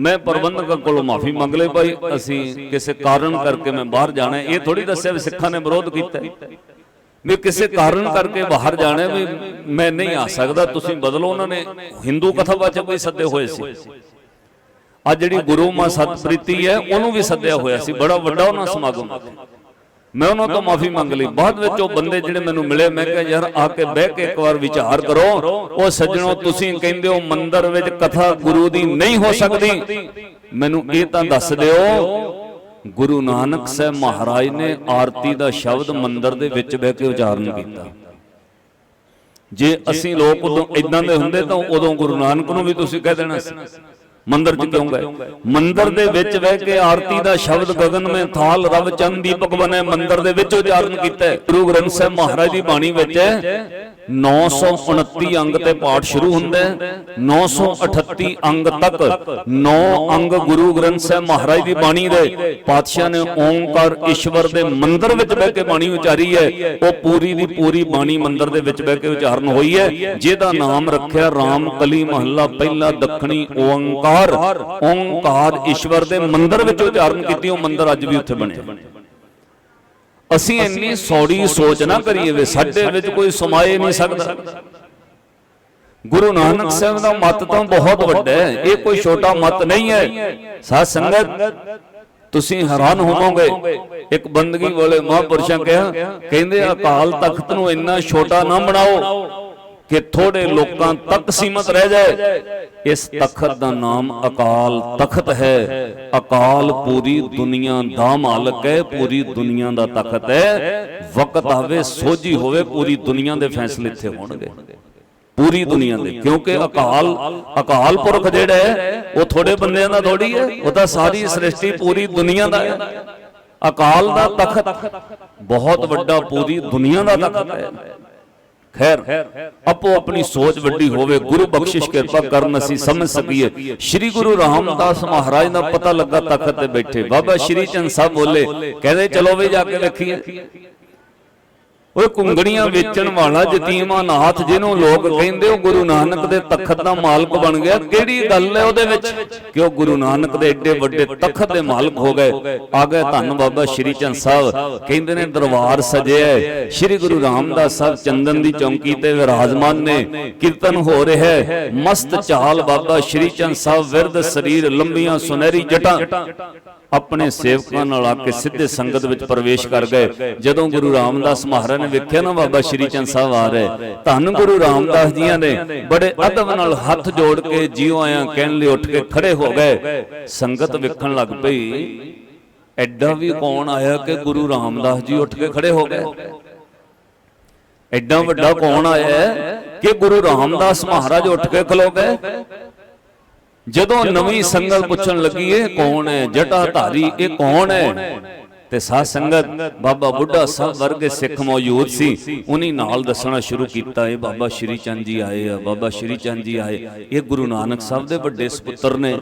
ਮੈਂ ਪ੍ਰਬੰਧਕ ਕੋਲੋਂ ਮਾਫੀ ਮੰਗ ਲਈ ਭਾਈ। ਅਸੀਂ ਕਿਸੇ ਕਾਰਨ ਕਰਕੇ ਮੈਂ ਬਾਹਰ ਜਾਣਾ। ਇਹ ਥੋੜੀ ਦੱਸਿਆ ਵੀ ਸਿੱਖਾਂ ਨੇ ਵਿਰੋਧ ਕੀਤਾ। ਵੀ ਕਿਸੇ ਕਾਰਨ ਕਰਕੇ ਬਾਹਰ ਜਾਣਾ ਵੀ ਮੈਂ ਨਹੀਂ ਆ ਸਕਦਾ ਤੁਸੀਂ ਬਦਲੋ ਉਹਨਾਂ ਨੇ ਹਿੰਦੂ ਕਥਾਵਾਚਕ ਕੋਈ ਸੱਦੇ ਹੋਏ ਸੀ। ਆ ਜਿਹੜੀ ਗੁਰੂ ਮਾ ਸਤਪ੍ਰੀਤੀ ਹੈ ਉਹਨੂੰ ਵੀ ਸੱਦਿਆ ਹੋਇਆ ਸੀ। ਬੜਾ ਵੱਡਾ ਉਹਨਾਂ ਸਮਾਗਮ। ਮੈਂ ਉਹਨਾਂ ਤੋਂ ਮਾਫੀ ਮੰਗ ਲਈ। ਬਾਅਦ ਵਿੱਚ ਉਹ ਬੰਦੇ ਜਿਹੜੇ ਮੈਨੂੰ ਮਿਲੇ ਮੈਂ ਕਿਹਾ ਯਾਰ ਆ ਕੇ ਬਹਿ ਕੇ ਇੱਕ ਵਾਰ ਵਿਚਾਰ ਕਰੋ। ਉਹ ਸੱਜਣੋ ਤੁਸੀਂ ਕਹਿੰਦੇ ਹੋ ਮੰਦਰ ਵਿੱਚ ਕਥਾ ਗੁਰੂ ਦੀ ਨਹੀਂ ਹੋ ਸਕਦੀ। ਮੈਨੂੰ ਇਹ ਤਾਂ ਦੱਸ ਦਿਓ। ਗੁਰੂ ਨਾਨਕ ਸਾਹਿਬ ਮਹਾਰਾਜ ਨੇ ਆਰਤੀ ਦਾ ਸ਼ਬਦ ਮੰਦਰ ਦੇ ਵਿੱਚ ਬਹਿ ਕੇ ਉਚਾਰਨ ਕੀਤਾ। ਜੇ ਅਸੀਂ ਲੋਕ ਉਦੋਂ ਇਦਾਂ ਦੇ ਹੁੰਦੇ ਤਾਂ ਉਦੋਂ ਗੁਰੂ ਨਾਨਕ ਨੂੰ ਵੀ ਤੁਸੀਂ ਕਹਿ ਦੇਣਾ ਸੀ। ਮੰਦਰ ਚ ਕਿਉਂ ਗਏ? ਮੰਦਰ ਦੇ ਵਿੱਚ ਬਹਿ ਕੇ ਆਰਤੀ ਦਾ ਸ਼ਬਦ ਗਗਨ ਮੇ ਥਾਲ ਰਵ ਚੰਦ ਦੀਪਕ ਬਨੇ ਮੰਦਰ ਦੇ ਵਿੱਚ ਉਚਾਰਨ ਕੀਤਾ ਗੁਰੂ ਗ੍ਰੰਥ ਸਾਹਿਬ ਮਹਾਰਾਜ ਦੀ ਬਾਣੀ ਵਿੱਚ 929 ਅੰਗ ਤੇ ਪਾਠ ਸ਼ੁਰੂ ਹੁੰਦਾ ਹੈ। 938 ਅੰਗ ਤੱਕ 9 ਅੰਗ ਗੁਰੂ ਗ੍ਰੰਥ ਸਾਹਿਬ ਮਹਾਰਾਜ ਦੀ ਬਾਣੀ ਦੇ ਪਾਤਸ਼ਾਹ ਨੇ ਓੰਕਾਰ ਈਸ਼ਵਰ ਦੇ ਮੰਦਰ ਵਿੱਚ ਬਹਿ ਕੇ ਬਾਣੀ ਉਚਾਰੀ ਹੈ। ਉਹ ਪੂਰੀ ਦੀ ਪੂਰੀ ਬਾਣੀ ਮੰਦਰ ਦੇ ਵਿੱਚ ਬਹਿ ਕੇ ਉਚਾਰਨ ਹੋਈ ਹੈ। ਜਿਹਦਾ ਨਾਮ ਰੱਖਿਆ ਰਾਮ ਕਲੀ ਮਹੱਲਾ, ਪਹਿਲਾ ਦੱਖਣੀ ਓੰਕਾਰ ਓੰਕਾਰ ਈਸ਼ਵਰ ਦੇ ਮੰਦਰ ਵਿੱਚ ਉਚਾਰਨ ਕੀਤੀ, ਉਹ ਮੰਦਰ ਅੱਜ ਵੀ ਉੱਥੇ ਬਣਿਆ। ਅਸੀਂ ਇੰਨੀ ਸੌੜੀ ਸੋਚ ਨਾ ਕਰੀਏ ਵੇ ਸਾਡੇ ਵਿੱਚ ਕੋਈ ਸਮਾਏ ਨਹੀਂ ਸਕਦਾ। ਗੁਰੂ ਨਾਨਕ ਸਾਹਿਬ ਦਾ ਮਤ ਤਾਂ ਬਹੁਤ ਵੱਡਾ ਹੈ, ਇਹ ਕੋਈ ਛੋਟਾ ਮਤ ਨਹੀਂ ਹੈ। ਸਾਧ ਸੰਗਤ, ਤੁਸੀਂ ਹੈਰਾਨ ਹੋਵੋਗੇ, ਇੱਕ ਬੰਦਗੀ ਵਾਲੇ ਮਹਾਂਪੁਰਸ਼ਾਂ ਕਿਹਾ, ਕਹਿੰਦੇ ਅਕਾਲ ਤਖਤ ਨੂੰ ਇੰਨਾ ਛੋਟਾ ਨਾ ਬਣਾਓ। ਕਿ ਥੋੜੇ ਲੋਕਾਂ ਤੱਕ ਸੀਮਤ ਰਹਿ ਜਾਏ। ਇਸ ਤਖਤ ਦਾ ਨਾਮ ਅਕਾਲ ਤਖਤ ਹੈ। ਅਕਾਲ ਪੂਰੀ ਦੁਨੀਆ ਦਾ ਮਾਲਕ ਹੈ ਪੂਰੀ ਦੁਨੀਆ ਦਾ ਤਖਤ ਹੈ। ਵਕਤ ਆਵੇ ਸੋਝੀ ਹੋਵੇ ਪੂਰੀ ਦੁਨੀਆ ਦੇ ਫੈਸਲੇ ਇੱਥੇ ਹੋਣਗੇ। ਪੂਰੀ ਦੁਨੀਆ ਦੇ। ਕਿਉਂਕਿ ਅਕਾਲ ਅਕਾਲ ਪੁਰਖ ਜਿਹੜਾ ਹੈ ਉਹ ਥੋੜੇ ਬੰਦਿਆਂ ਦਾ ਥੋੜੀ ਹੈ। ਉਹ ਤਾਂ ਸਾਰੀ ਸ੍ਰਿਸ਼ਟੀ ਪੂਰੀ ਦੁਨੀਆ ਦਾ ਹੈ। ਅਕਾਲ ਦਾ ਤਖਤ ਬਹੁਤ ਵੱਡਾ ਪੂਰੀ ਦੁਨੀਆ ਦਾ ਤਖਤ ਹੈ। ਖੈਰ ਆਪੋ ਆਪਣੀ ਸੋਚ ਵੱਡੀ ਹੋਵੇ ਗੁਰੂ ਬਖਸ਼ਿਸ਼ ਕਿਰਪਾ ਕਰਨ ਅਸੀਂ ਸਮਝ ਸਕੀਏ। ਸ੍ਰੀ ਗੁਰੂ ਰਾਮਦਾਸ ਮਹਾਰਾਜ ਦਾ ਪਤਾ ਲੱਗਾ ਤਖਤ ਤੇ ਬੈਠੇ। ਬਾਬਾ ਸ਼੍ਰੀ ਚੰਦ ਸਾਹਿਬ ਬੋਲੇ ਕਹਿੰਦੇ ਚਲੋ ਵੀ ਜਾ ਕੇ ਵੇਖੀਏ। ਓਏ ਕੁੰਗੜੀਆਂ ਵੇਚਣ ਵਾਲਾ ਯਤੀਮਾ ਨਾਥ ਜਿਹਨੂੰ ਲੋਕ ਕਹਿੰਦੇ ਉਹ ਗੁਰੂ ਨਾਨਕ ਦੇ ਤਖਤ ਦਾ ਮਾਲਕ ਬਣ ਗਿਆ। ਕਿਹੜੀ ਗੱਲ ਹੈ ਉਹਦੇ ਵਿੱਚ? ਕਿ ਉਹ ਗੁਰੂ ਨਾਨਕ ਦੇ ਏਡੇ ਵੱਡੇ ਤਖਤ ਦੇ ਮਾਲਕ ਹੋ ਗਏ? ਆ ਗਏ ਧੰਨ ਬਾਬਾ ਸ਼੍ਰੀ ਚੰਦ ਸਾਹਿਬ। ਕਹਿੰਦੇ ਨੇ ਦਰਬਾਰ ਸਜਿਆ ਹੈ। ਸ਼੍ਰੀ ਗੁਰੂ ਰਾਮਦਾਸ ਸਾਹਿਬ ਚੰਦਨ ਦੀ ਚੌਂਕੀ ਤੇ ਵਿਰਾਜਮਾਨ ਨੇ। ਕੀਰਤਨ ਹੋ ਰਿਹਾ ਹੈ। ਮਸਤ ਚਾਲ ਬਾਬਾ ਸ਼੍ਰੀ ਚੰਦ ਸਾਹਿਬ ਵਿਰਧ ਸਰੀਰ ਲੰਬੀਆਂ ਸੁਨਹਿਰੀ ਜਟਾਂ। ਆਪਣੇ ਸੇਵਕਾਂ ਨਾਲ ਆ ਕੇ ਸਿੱਧੇ ਸੰਗਤ ਵਿੱਚ ਪ੍ਰਵੇਸ਼ ਕਰ ਗਏ। ਜਦੋਂ ਗੁਰੂ ਰਾਮਦਾਸ ਮਹਾਰਾਜ ਨੇ ਵੇਖਿਆ ਨਾ ਬਾਬਾ ਸ਼੍ਰੀ ਚੰਦ ਸਾਹਿਬ ਆ ਰਹੇ ਧੰਨ ਗੁਰੂ ਰਾਮਦਾਸ ਜੀਆਂ ਨੇ ਬੜੇ ਅਦਬ ਨਾਲ ਹੱਥ ਜੋੜ ਕੇ ਜਿਉ ਆਇਆਂ ਕਹਿਣ ਲਈ ਉੱਠ ਕੇ ਖੜੇ ਹੋ ਗਏ। ਸੰਗਤ ਵੇਖਣ ਲੱਗ ਪਈ। ਐਡਾ ਵੀ ਕੌਣ ਆਇਆ ਕਿ ਗੁਰੂ ਰਾਮਦਾਸ ਜੀ ਉੱਠ ਕੇ ਖੜੇ ਹੋ ਗਏ। ਐਡਾ ਵੱਡਾ ਕੌਣ ਆਇਆ ਕਿ ਗੁਰੂ ਰਾਮਦਾਸ ਮਹਾਰਾਜ ਉੱਠ ਕੇ ਖਲੋ ਗਏ। ਜਦੋਂ ਨਵੀਂ ਸੰਗਤ ਪੁੱਛਣ ਲੱਗੀ ਇਹ ਕੌਣ ਹੈ? ਜਟਾ ਧਾਰੀ ਇਹ ਕੌਣ ਹੈ? ਤੇ ਸਾਧ ਸੰਗਤ ਬਾਬਾ ਬੁੱਢਾ ਸਾਹਿਬ ਵਰਗੇ ਸਿੱਖ ਮੌਜੂਦ ਸੀ ਉਨੀ ਨਾਲ ਦੱਸਣਾ ਸ਼ੁਰੂ ਕੀਤਾ ਇਹ ਬਾਬਾ ਸ਼੍ਰੀ ਚੰਦ ਜੀ ਆਏ ਆ ਬਾਬਾ ਸ਼੍ਰੀ ਚੰਦ ਜੀ ਆਏ। ਇਹ ਗੁਰੂ ਨਾਨਕ ਸਾਹਿਬ ਦੇ ਵੱਡੇ ਸੁਪੁੱਤਰ ਨੇ।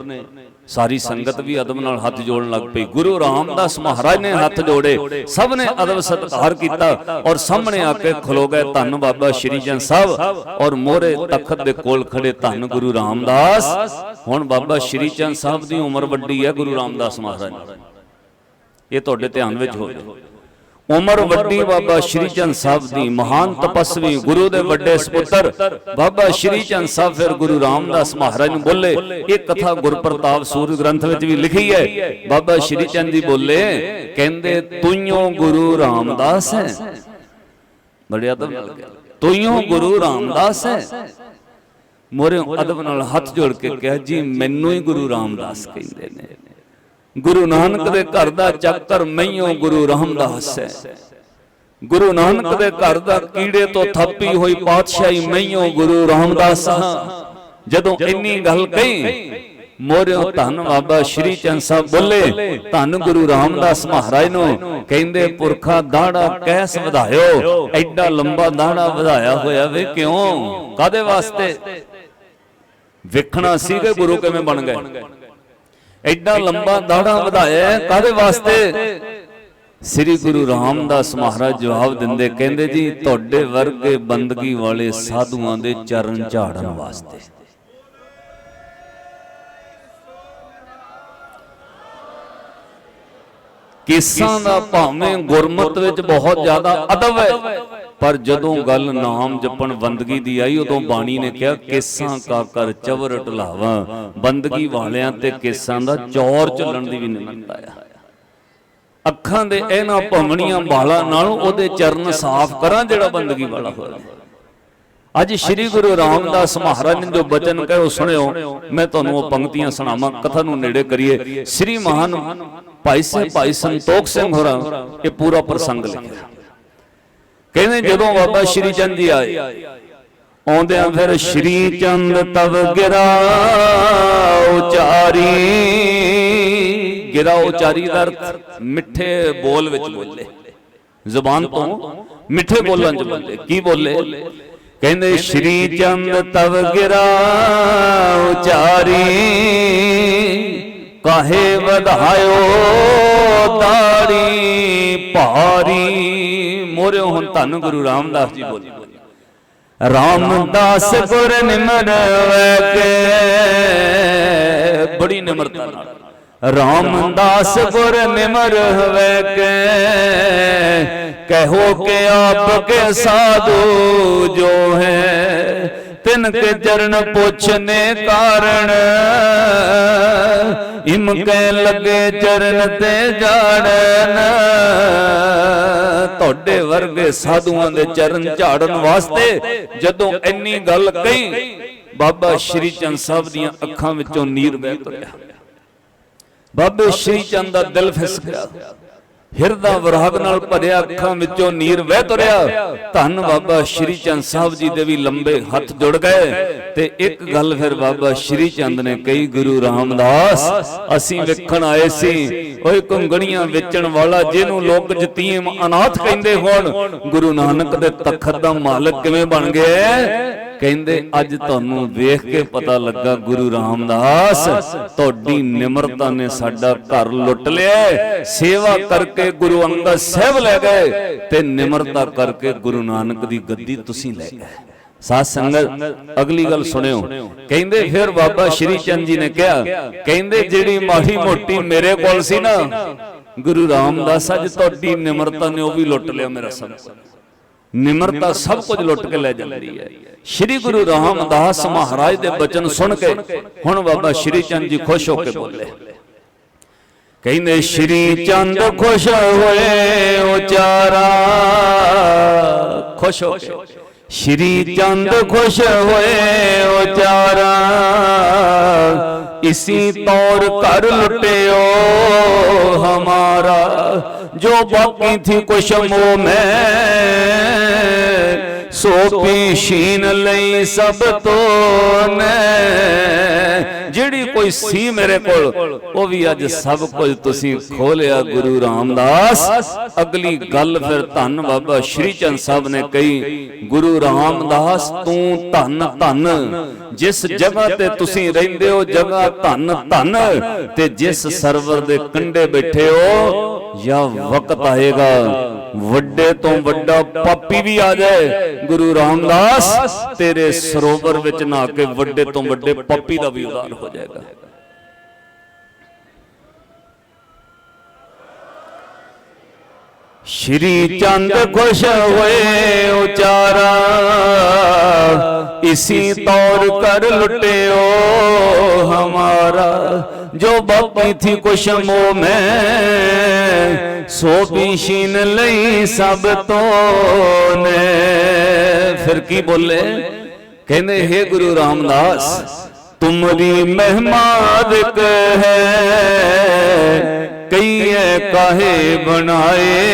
ਸਾਰੀ ਸੰਗਤ ਵੀ ਅਦਬ ਨਾਲ ਹੱਥ ਜੋੜਨ ਲੱਗ ਪਈ। ਗੁਰੂ ਰਾਮਦਾਸ ਮਹਾਰਾਜ ਨੇ ਹੱਥ ਜੋੜੇ। ਸਭ ਨੇ ਅਦਬ ਸਤਿਕਾਰ ਕੀਤਾ ਔਰ ਸਾਹਮਣੇ ਆ ਕੇ ਖਲੋ ਗਏ ਧੰਨ ਬਾਬਾ ਸ਼੍ਰੀ ਚੰਦ ਸਾਹਿਬ ਔਰ ਮੋਰੇ ਤਖਤ ਦੇ ਕੋਲ ਖੜੇ ਧੰਨ ਗੁਰੂ ਰਾਮਦਾਸ। ਹੁਣ ਬਾਬਾ ਸ਼੍ਰੀ ਚੰਦ ਸਾਹਿਬ ਦੀ ਉਮਰ ਵੱਡੀ ਹੈ ਗੁਰੂ ਰਾਮਦਾਸ ਮਹਾਰਾਜ ਦੀ। ਇਹ ਤੁਹਾਡੇ ਧਿਆਨ ਵਿੱਚ ਹੋਵੇ ਉਮਰ ਵੱਡੀ ਬਾਬਾ ਸ਼੍ਰੀ ਚੰਦ ਸਾਹਿਬ ਦੀ ਮਹਾਨ ਤਪਸਵੀ ਗੁਰੂ ਦੇ ਵੱਡੇ ਸੁਪੁੱਤਰ ਬਾਬਾ ਸ਼੍ਰੀ ਚੰਦ ਸਾਹਿਬ ਫਿਰ ਗੁਰੂ ਰਾਮਦਾਸ ਮਹਾਰਾਜ ਨੂੰ ਬੋਲੇ। ਇਹ ਕਥਾ ਗੁਰਪ੍ਰਤਾਪ ਸੂਰ ਗ੍ਰੰਥ ਵਿੱਚ ਵੀ ਲਿਖੀ ਹੈ। ਬਾਬਾ ਸ਼੍ਰੀ ਚੰਦ ਜੀ ਬੋਲੇ ਕਹਿੰਦੇ ਤੁਈਓ ਗੁਰੂ ਰਾਮਦਾਸ ਹੈ। ਬੜੇ ਅਦਬ ਨਾਲ ਕਿਹਾ। ਤੁਈਓ ਗੁਰੂ ਰਾਮਦਾਸ ਹੈ। ਮੋਰੇ ਅਦਬ ਨਾਲ ਹੱਥ ਜੋੜ ਕੇ ਕਿਹਾ ਜੀ ਮੈਨੂੰ ਹੀ ਗੁਰੂ ਰਾਮਦਾਸ ਕਹਿੰਦੇ ਨੇ। ਗੁਰੂ ਨਾਨਕ ਦੇ ਘਰ ਦਾ ਚੱਕਰ ਮਈਓ ਗੁਰੂ ਰਾਮਦਾਸ ਹੈ। ਗੁਰੂ ਨਾਨਕ ਦੇ ਘਰ ਦਾ ਕੀੜੇ ਤੋਂ ਥੱਪੀ ਹੋਈ ਪਾਤਸ਼ਾਹੀ ਮਈਓ ਗੁਰੂ ਰਾਮਦਾਸ ਹਾਂ। ਜਦੋਂ ਇੰਨੀ ਗੱਲ ਕਹੀ ਮੋਰਿਓ ਧੰਨ ਬਾਬਾ ਸ਼੍ਰੀ ਚੰਦ ਸਾਹਿਬ ਬੋਲੇ ਧੰਨ ਗੁਰੂ ਰਾਮਦਾਸ ਮਹਾਰਾਜ ਨੂੰ ਕਹਿੰਦੇ ਪੁਰਖਾ ਦਾੜਾ ਕੈਸ ਵਧਾਇਓ ਐਡਾ ਲੰਬਾ ਦਾੜਾ ਵਧਾਇਆ ਹੋਇਆ ਵੇ ਕਿਉਂ? ਕਾਦੇ ਵਾਸਤੇ? ਵੇਖਣਾ ਸੀ ਕਿ ਗੁਰੂ ਕਿਵੇਂ ਬਣ ਗਏ? ਐਡਾ ਲੰਬਾ ਦਾੜਾ ਵਧਾਇਆ ਕਾਦੇ ਵਾਸਤੇ? ਸ੍ਰੀ ਗੁਰੂ ਰਾਮਦਾਸ ਮਹਾਰਾਜ ਜਵਾਬ ਦਿੰਦੇ ਕਹਿੰਦੇ ਜੀ ਤੁਹਾਡੇ ਵਰਗੇ ਬੰਦਗੀ ਵਾਲੇ ਸਾਧੂਆਂ ਦੇ ਚਰਨ ਝਾੜਨ ਵਾਸਤੇ। ਕੇਸਾਂ ਦਾ ਭਾਵੇਂ ਗੁਰਮਤ ਵਿੱਚ ਬਹੁਤ ਜ਼ਿਆਦਾ ਅਦਬ ਹੈ ਪਰ ਜਦੋਂ ਗੱਲ ਨਾਮ ਜਪਣ ਬੰਦਗੀ ਦੀ ਆਈ, ਉਦੋਂ ਬਾਣੀ ਨੇ ਕਿਹਾ, ਕੇਸਾਂ ਕਾ ਕਰ ਚਵਰ ਢਲਾਵਾ, ਬੰਦਗੀ ਵਾਲਿਆਂ ਤੇ ਕੇਸਾਂ ਦਾ ਚੌਰ ਚੱਲਣ ਦੀ ਵੀ ਨਿਮੰਤ ਆਇਆ ਅੱਖਾਂ ਦੇ ਇਹਨਾਂ ਭੰਗਣੀਆਂ ਬਾਲਾਂ ਨਾਲੋਂ ਉਹਦੇ ਚਰਨ ਸਾਫ਼ ਕਰਾਂ ਜਿਹੜਾ ਬੰਦਗੀ ਵਾਲਾ ਹੋਇਆ ਅੱਜ ਸ੍ਰੀ ਗੁਰੂ ਰਾਮਦਾਸ ਮਹਾਰਾਜ ਨੇ ਜੋ ਬਚਨ ਕਹੇ, ਉਹ ਸੁਣਿਓ, ਮੈਂ ਤੁਹਾਨੂੰ ਉਹ ਪੰਕਤੀਆਂ ਸੁਣਾਵਾਂ, ਕਥਾ ਨੂੰ ਨੇੜੇ ਕਰੀਏ। ਸ੍ਰੀ ਮਹਾਨ ਭਾਈ ਸਾਹਿਬ ਭਾਈ ਸੰਤੋਖ ਸਿੰਘ ਹੋਰਾਂ ਇਹ ਪੂਰਾ ਪ੍ਰਸੰਗ ਲਿਖਿਆ। ਕਹਿੰਦੇ ਜਦੋਂ ਬਾਬਾ ਸ਼੍ਰੀ ਚੰਦ ਜੀ ਆਏ ਆਉਂਦਿਆਂ ਫਿਰ ਸ਼੍ਰੀ ਚੰਦ ਤਵ ਗਿਰਾ ਉਚਾਰੀ। ਗਿਰਾ ਉਚਾਰੀ ਦਾ ਅਰਥ ਮਿੱਠੇ ਬੋਲ ਵਿੱਚ ਬੋਲੇ ਜ਼ੁਬਾਨ ਤੋਂ ਮਿੱਠੇ ਬੋਲਾਂ ਚ ਬੋਲੇ ਕੀ ਬੋਲੇ। ਕਹਿੰਦੇ ਸ਼੍ਰੀ ਚੰਦ ਤਵ ਗਿਰਾ ਉਚਾਰੀ। ਕਾਹੇ ਵਧਾਇਓ ਦਾੜੀ ਭਾਰੀ। ਮੋਰੇ ਹੁਣ ਧੰਨ ਗੁਰੂ ਰਾਮਦਾਸ ਜੀ ਬੋਲੇ। ਰਾਮਦਾਸ ਗੁਰ ਨਿਮਰ ਵੈਕੇ ਬੜੀ ਨਿਮਰਤਾ ਨਾਲ। ਰਾਮਦਾਸ ਗੁਰ ਨਿਮਰ ਵੈਕੇ ਕਹੋ ਕਿ ਆਪ ਕੇ ਸਾਧੂ ਜੋ ਹੈ। ਤਿਨ ਕੇ ਚਰਨ ਪੁੱਛਨੇ ਕਾਰਣ। ਇਮ ਕੈ ਲੱਗੇ ਚਰਨ ਤੇ ਜਾੜਨ। ਤੁਹਾਡੇ ਵਰਗੇ ਸਾਧੂਆਂ ਦੇ ਚਰਨ ਝਾੜਨ ਵਾਸਤੇ ਜਦੋਂ ਇੰਨੀ ਗੱਲ ਕਹੀ ਬਾਬਾ ਸ਼੍ਰੀ ਚੰਦ ਸਾਹਿਬ ਦੀਆਂ ਅੱਖਾਂ ਵਿੱਚੋਂ ਨੀਰ ਵਹਿ ਤੁਰਿਆ। ਬਾਬੇ ਸ਼੍ਰੀ ਚੰਦ ਦਾ ਦਿਲ ਫਿਸ ਗਿਆ। ਹਿਰਦਾ ਵਿਰਾਗ ਨਾਲ ਭਰਿਆ ਅੱਖਾਂ ਵਿੱਚੋਂ ਨੀਰ ਵਹਿ ਤੁਰਿਆ। ਧੰਨ ਬਾਬਾ ਸ਼੍ਰੀ ਚੰਦ ਸਾਹਿਬ ਜੀ ਦੇ ਵੀ ਲੰਬੇ ਹੱਥ ਜੁੜ ਗਏ। ਤੇ ਇੱਕ ਗੱਲ ਫਿਰ ਬਾਬਾ ਸ਼੍ਰੀ ਚੰਦ ਨੇ ਕਹੀ, ਗੁਰੂ ਰਾਮਦਾਸ, ਅਸੀਂ ਵੇਖਣ ਆਏ ਸੀ। ਓਏ ਕੁੰਗਣੀਆਂ ਵੇਚਣ ਵਾਲਾ ਜਿਹਨੂੰ ਲੋਕ ਜਤੀਮ ਅਨਾਥ ਕਹਿੰਦੇ ਹੋਣ, ਗੁਰੂ ਨਾਨਕ ਦੇ ਤਖਤ ਦਾ ਮਾਲਕ ਕਿਵੇਂ ਬਣ ਗਿਆ? ਕਹਿੰਦੇ ਅੱਜ ਤੁਹਾਨੂੰ ਵੇਖ ਕੇ ਪਤਾ ਲੱਗਾ ਗੁਰੂ ਰਾਮਦਾਸ ਤੁਹਾਡੀ ਨਿਮਰਤਾ ਨੇ ਸਾਡਾ ਘਰ ਲੁੱਟ ਲਿਆ ਸੇਵਾ ਕਰਕੇ ਗੁਰੂ ਅੰਗਦ ਸਾਹਿਬ ਲੈ ਗਏ। ਤੇ ਨਿਮਰਤਾ ਕਰਕੇ ਗੁਰੂ ਨਾਨਕ ਦੀ ਗੱਦੀ ਤੁਸੀਂ ਲੈ ਗਏ। ਸਾਧ ਸੰਗਤ ਅਗਲੀ ਗੱਲ ਸੁਣਿਓ। ਕਹਿੰਦੇ ਫਿਰ ਬਾਬਾ ਸ਼੍ਰੀ ਚੰਦ ਜੀ ਨੇ ਕਿਹਾ ਕਹਿੰਦੇ ਜਿਹੜੀ ਮਾੜੀ ਮੋਟੀ ਮੇਰੇ ਕੋਲ ਸੀ ਨਾ ਗੁਰੂ ਰਾਮਦਾਸ ਅੱਜ ਤੁਹਾਡੀ ਨਿਮਰਤਾ ਨੇ ਉਹ ਵੀ ਲੁੱਟ ਲਿਆ ਮੇਰਾ ਸਭ ਨਿਮਰਤਾ ਸਭ ਕੁਝ ਲੁੱਟ ਕੇ ਲੈ ਜਾਂਦੀ ਹੈ। ਸ੍ਰੀ ਗੁਰੂ ਰਾਮਦਾਸ ਮਹਾਰਾਜ ਦੇ ਬਚਨ ਸੁਣ ਕੇ ਹੁਣ ਬਾਬਾ ਸ੍ਰੀ ਚੰਦ ਜੀ ਖੁਸ਼ ਹੋ ਕੇ ਬੋਲੇ। ਕਹਿੰਦੇ ਸ੍ਰੀ ਚੰਦ ਖੁਸ਼ ਹੋਏ ਉਚਾਰਾ। ਖੁਸ਼ ਹੋ ਕੇ। ਸ੍ਰੀ ਚੰਦ ਖੁਸ਼ ਹੋਏ ਉਚਾਰਾ ਇਸੀ ਤੌਰ ਕਰ ਲੁੱਟਿਓ ਹਮਾਰਾ, ਜੋ ਬਾਕੀ ਥੀ ਕੁਛ ਮੋਹ ਮੈਂ। ਸੋ ਪੀਸ਼ੀਨ ਲਈ ਸਭ ਤੋਂ ਨੇ ਜਿਹੜੀ ਕੋਈ ਸੀ ਮੇਰੇ ਕੋਲ ਉਹ ਵੀ ਅੱਜ ਸਭ ਕੁਝ ਤੁਸੀਂ ਖੋਲਿਆ ਗੁਰੂ ਰਾਮਦਾਸ। ਅਗਲੀ ਗੱਲ ਫਿਰ ਧੰਨ ਬਾਬਾ ਸ਼੍ਰੀ ਚੰਦ ਸਾਹਿਬ ਨੇ ਕਹੀ ਗੁਰੂ ਰਾਮਦਾਸ ਤੂੰ ਧੰਨ ਧੰਨ। ਜਿਸ ਜਗ੍ਹਾ ਤੇ ਤੁਸੀਂ ਰਹਿੰਦੇ ਹੋ ਜਗ੍ਹਾ ਧੰਨ ਧੰਨ। ਤੇ ਜਿਸ ਸਰਵਰ ਦੇ ਕੰਢੇ ਬੈਠੇ ਹੋ ਜਾਂ ਵਕਤ ਆਏਗਾ ਵੱਡੇ ਤੋਂ ਵੱਡਾ ਪਾਪੀ ਵੀ ਆ ਜਾਏ। ਗੁਰੂ ਰਾਮਦਾਸ ਤੇਰੇ ਸਰੋਵਰ ਵਿੱਚ ਨਹਾ ਕੇ ਵੱਡੇ ਤੋਂ ਵੱਡੇ ਪਾਪੀ ਦਾ ਵੀ ਉਦਾਰ ਹੋ ਜਾਏਗਾ। ਸ਼੍ਰੀ ਚੰਦ ਖੁਸ਼ ਹੋਏ ਉਚਾਰਾ ਇਸੀ ਤੌਰ ਕਰ ਲੁੱਟਿਓ ਹਮਾਰਾ। ਜੋ ਬਾਕੀ ਥੀ ਕੁਛ ਮੋਹ ਮੈਂ ਸੋ ਪੀਸ਼ੀਨ ਲਈ ਸਭ ਤੋਂ ਨੇ ਫਿਰ ਕੀ ਬੋਲੇ? ਕਹਿੰਦੇ हे ਗੁਰੂ ਰਾਮਦਾਸ ਤੁਮਰੀ ਮਹਿਮਾਦਕ ਹੈ। ਕਈਏ ਕਾਹੇ ਬਣਾਏ।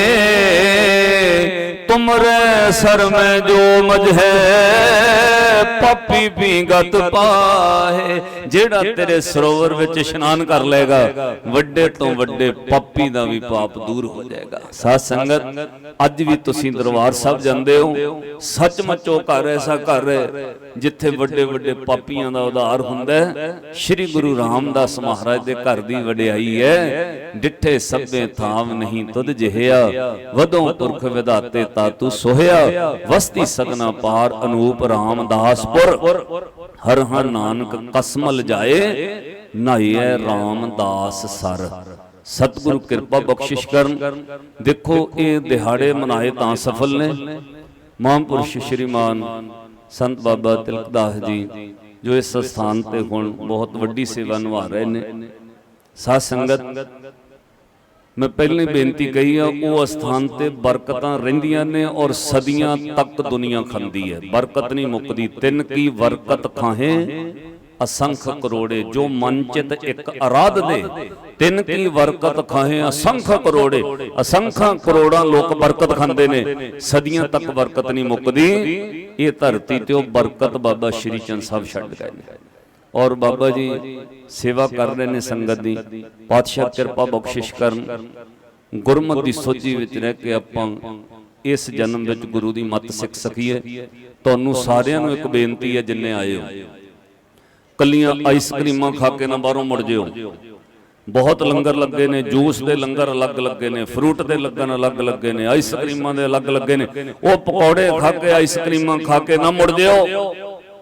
ਤੁਮਰੇ ਸਰ ਮੈਂ ਜੋ ਮਜ ਹੈ। ਪਾਪੀ ਪੀਗਤ ਪਾਹੇ, ਜਿਹੜਾ ਤੇਰੇ ਸਰੋਵਰ ਵਿੱਚ ਇਸ਼ਨਾਨ ਕਰ ਲੇਗਾ ਵੱਡੇ ਤੋਂ ਵੱਡੇ ਪਾਪੀ ਦਾ ਵੀ ਪਾਪ ਦੂਰ ਹੋ ਜਾਏਗਾ। ਸਾਧ ਸੰਗਤ, ਅੱਜ ਵੀ ਤੁਸੀਂ ਦਰਬਾਰ ਸਾਹਿਬ ਜਾਂਦੇ ਹੋ, ਸੱਚਮੁੱਚ ਉਹ ਘਰ ਐਸਾ ਘਰ ਹੈ, ਜਿੱਥੇ ਵੱਡੇ ਵੱਡੇ ਪਾਪੀਆਂ ਦਾ ਉਧਾਰ ਹੁੰਦਾ ਹੈ। ਸ੍ਰੀ ਗੁਰੂ ਰਾਮਦਾਸ ਮਹਾਰਾਜ ਦੇ ਘਰ ਦੀ ਵਡਿਆਈ ਹੈ, ਡਿੱਠੇ ਸਭੇ ਥਾਮ ਨਹੀਂ ਤੁਧ ਜਿਹਿਆ, ਵਧੋਂ ਪੁਰਖ ਵਿਦਾਤੇ ਤਾਤੂ ਸੋਹਿਆ, ਵਸਤੀ ਸਗਨਾ ਪਾਰ ਅਨੂਪ ਰਾਮਦਾਸ ਰਾਮਦਾਸਪੁਰ ਹਰ ਹਰ ਨਾਨਕ ਕਸਮਲ ਜਾਏ, ਨਾਈਐ ਰਾਮਦਾਸ ਸਰ। ਸਤਿਗੁਰੂ ਕਿਰਪਾ ਬਖਸ਼ਿਸ਼ ਕਰਨ। ਦੇਖੋ, ਇਹ ਦਿਹਾੜੇ ਮਨਾਏ ਤਾਂ ਸਫਲ ਨੇ। ਮਹਾਂਪੁਰਸ਼ ਸ਼੍ਰੀਮਾਨ ਸੰਤ ਬਾਬਾ ਤਿਲਕਦਾਸ ਜੀ, ਜੋ ਇਸ ਸਥਾਨ ਤੇ ਹੁਣ ਬਹੁਤ ਵੱਡੀ ਸੇਵਾ ਨਿਭਾ ਰਹੇ ਨੇ। ਸਾਧ ਸੰਗਤ ਮੈਂ ਪਹਿਲਾਂ ਹੀ ਬੇਨਤੀ ਕਹੀ ਆ, ਉਹ ਅਸਥਾਨ ਤੇ ਬਰਕਤਾਂ ਰਹਿੰਦੀਆਂ ਨੇ ਔਰ ਸਦੀਆਂ ਤੱਕ ਦੁਨੀਆ ਖਾਂਦੀ ਹੈ। ਬਰਕਤ ਨਹੀਂ ਮੁੱਕਦੀ। ਤਿੰਨ ਕੀ ਬਰਕਤ ਖਾਹੇ? ਅਸੰਖ ਕਰੋੜੇ। ਜੋ ਮਨਚਿਤ ਇੱਕ ਅਰਾਧ ਦੇ, ਤਿੰਨ ਕੀ ਬਰਕਤ ਖਾਹੇ? ਅਸੰਖ ਕਰੋੜੇ। ਅਸੰਖਾਂ ਕਰੋੜਾਂ ਲੋਕ ਬਰਕਤ ਖਾਂਦੇ ਨੇ। ਸਦੀਆਂ ਤੱਕ ਬਰਕਤ ਨਹੀਂ ਮੁੱਕਦੀ। ਇਹ ਧਰਤੀ ਤੇ ਉਹ ਬਰਕਤ ਬਾਬਾ ਸ਼੍ਰੀ ਚੰਦ ਸਾਹਿਬ ਛੱਡ ਗਏ ਨੇ। ਔਰ ਬਾਬਾ ਜੀ ਸੇਵਾ ਕਰ ਰਹੇ ਨੇ ਸੰਗਤ ਦੀ। ਪਾਤਸ਼ਾਹ ਕਿਰਪਾ ਬਖਸ਼ਿਸ਼ ਕਰਨ। ਗੁਰਮਤ ਦੀ ਸੋਝੀ ਵਿੱਚ ਰਹਿ ਕੇ ਆਪਾਂ ਇਸ ਜਨਮ ਵਿੱਚ ਗੁਰੂ ਦੀ ਮੱਤ ਸਿੱਖ ਸਕੀਏ। ਤੁਹਾਨੂੰ ਸਾਰਿਆਂ ਨੂੰ ਇੱਕ ਬੇਨਤੀ ਹੈ, ਜਿੰਨੇ ਆਏ ਹੋ। ਕੱਲੀਆਂ ਆਈਸਕ੍ਰੀਮਾਂ ਖਾ ਕੇ ਨਾ ਬਾਹਰੋਂ ਮੁੜ ਜਿਓ। ਬਹੁਤ ਲੰਗਰ ਲੱਗੇ ਨੇ, ਜੂਸ ਦੇ ਲੰਗਰ ਅਲੱਗ ਲੱਗੇ ਨੇ, ਫਰੂਟ ਦੇ ਲੱਗਣ ਅਲੱਗ ਲੱਗੇ ਨੇ ਆਈਸਕ੍ਰੀਮਾਂ ਦੇ ਅਲੱਗ ਲੱਗੇ ਨੇ। ਉਹ ਪਕੌੜੇ ਖਾ ਕੇ ਆਈਸਕ੍ਰੀਮਾਂ ਖਾ ਕੇ ਨਾ ਮੁੜ ਜਿਓ।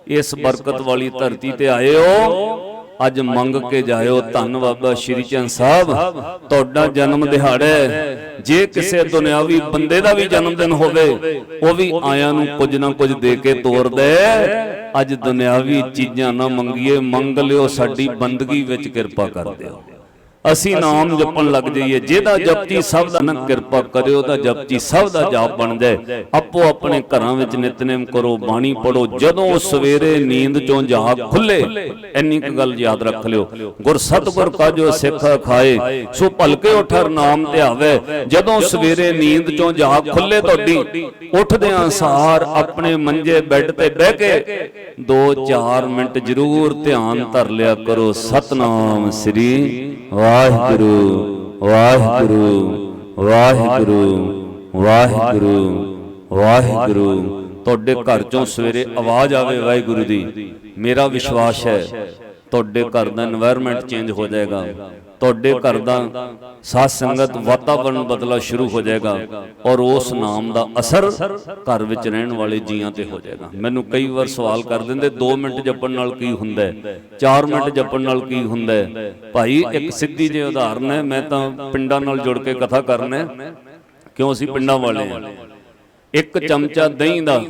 ਇਸ ਬਰਕਤ ਵਾਲੀ ਧਰਤੀ ਤੇ ਆਏ ਹੋ ਅੱਜ ਮੰਗ ਕੇ ਜਾਇਓ। ਧੰਨ ਬਾਬਾ ਸ਼੍ਰੀ ਚੰਦ ਸਾਹਿਬ। ਤੁਹਾਡਾ ਜਨਮ ਦਿਹਾੜਾ। ਜੇ ਕਿਸੇ ਦੁਨਿਆਵੀ ਬੰਦੇ ਦਾ ਵੀ ਜਨਮ ਦਿਨ ਹੋਵੇ, ਉਹ ਵੀ ਆਇਆਂ ਨੂੰ ਕੁਝ ਨਾ ਕੁਝ ਦੇ ਕੇ ਤੋਰਦਾ ਹੈ। ਅੱਜ ਦੁਨਿਆਵੀ ਚੀਜ਼ਾਂ ਨਾ ਮੰਗੀਏ, ਮੰਗ ਲਿਓ, ਸਾਡੀ ਬੰਦਗੀ ਵਿੱਚ ਕਿਰਪਾ ਕਰ ਦਿਓ। ਅਸੀਂ ਨਾਮ ਜਪਣ ਲੱਗ ਜਾਈਏ। ਜਿਹਦਾ ਜਪਜੀ ਸਭ ਦਾ ਨਾ ਕਿਰਪਾ ਕਰਿਓ ਦਾ ਜਪਜੀ ਸਭ ਦਾ ਜਾਪ ਬਣ ਜਾਏ। ਆਪੋ ਆਪਣੇ ਘਰਾਂ ਵਿੱਚ ਨਿਤਨੇਮ ਕਰੋ ਬਾਣੀ ਪੜੋ ਜਦੋਂ ਸਵੇਰੇ ਨੀਂਦ ਚੋਂ ਜਾਗ ਖੁੱਲੇ ਇੰਨੀ ਕੁ ਗੱਲ ਯਾਦ ਰੱਖ ਲਿਓ। ਗੁਰ ਸਤਗੁਰ ਕਾ ਜੋ ਸਿੱਖ ਖਾਏ ਸੋ ਭਲਕੇ ਉਠਰ ਨਾਮ ਧਿਆਵੇ। ਜਦੋਂ ਸਵੇਰੇ ਨੀਂਦ ਚੋਂ ਜਾਗ ਖੁੱਲੇ ਤੁਹਾਡੀ ਉੱਠਦਿਆਂ ਸਾਰ ਆਪਣੇ ਮੰਜੇ ਬੈੱਡ ਤੇ ਬਹਿ ਕੇ 2-4 ਮਿੰਟ ਜ਼ਰੂਰ ਧਿਆਨ ਧਰ ਲਿਆ ਕਰੋ। ਸਤਨਾਮ ਸ੍ਰੀ ਵਾਹਿਗੁਰੂ ਵਾਹਿਗੁਰੂ ਵਾਹਿਗੁਰੂ ਵਾਹਿਗੁਰੂ ਵਾਹਿਗੁਰੂ ਵਾਹਿਗੁਰੂ। ਤੁਹਾਡੇ ਘਰ ਚੋਂ ਸਵੇਰੇ ਆਵਾਜ਼ ਆਵੇ ਵਾਹਿਗੁਰੂ ਦੀ। ਮੇਰਾ ਵਿਸ਼ਵਾਸ ਹੈ, ਤੁਹਾਡੇ ਘਰ ਦਾ এনवायरमेंट ਚੇਂਜ ਹੋ ਜਾਏਗਾ। ਤੁਹਾਡੇ ਘਰ ਦਾ ਸਾਧ ਸੰਗਤ ਵਾਤਾਵਰਣ ਬਦਲਾ ਸ਼ੁਰੂ ਹੋ ਜਾਏਗਾ ਔਰ ਉਸ ਨਾਮ ਦਾ ਅਸਰ ਘਰ ਵਿੱਚ ਰਹਿਣ ਵਾਲੇ ਜੀਆਂ ਤੇ ਹੋ ਜਾਏਗਾ। ਮੈਨੂੰ ਕਈ ਵਾਰ ਸਵਾਲ ਕਰ ਦਿੰਦੇ 2 ਮਿੰਟ ਜਪਣ ਨਾਲ ਕੀ ਹੁੰਦਾ ਹੈ? 4 ਮਿੰਟ ਜਪਣ ਨਾਲ ਕੀ ਹੁੰਦਾ ਹੈ? ਭਾਈ, ਇੱਕ ਸਿੱਧੀ ਜਿਹੀ ਉਦਾਹਰਨ ਹੈ, ਮੈਂ ਤਾਂ ਪਿੰਡਾਂ ਨਾਲ ਜੁੜ ਕੇ ਕਥਾ ਕਰਨਾ ਕਿਉਂ ਅਸੀਂ ਪਿੰਡਾਂ ਵਾਲੇ ਹਾਂ? ਇੱਕ ਚਮਚਾ ਦਹੀਂ ਦਾ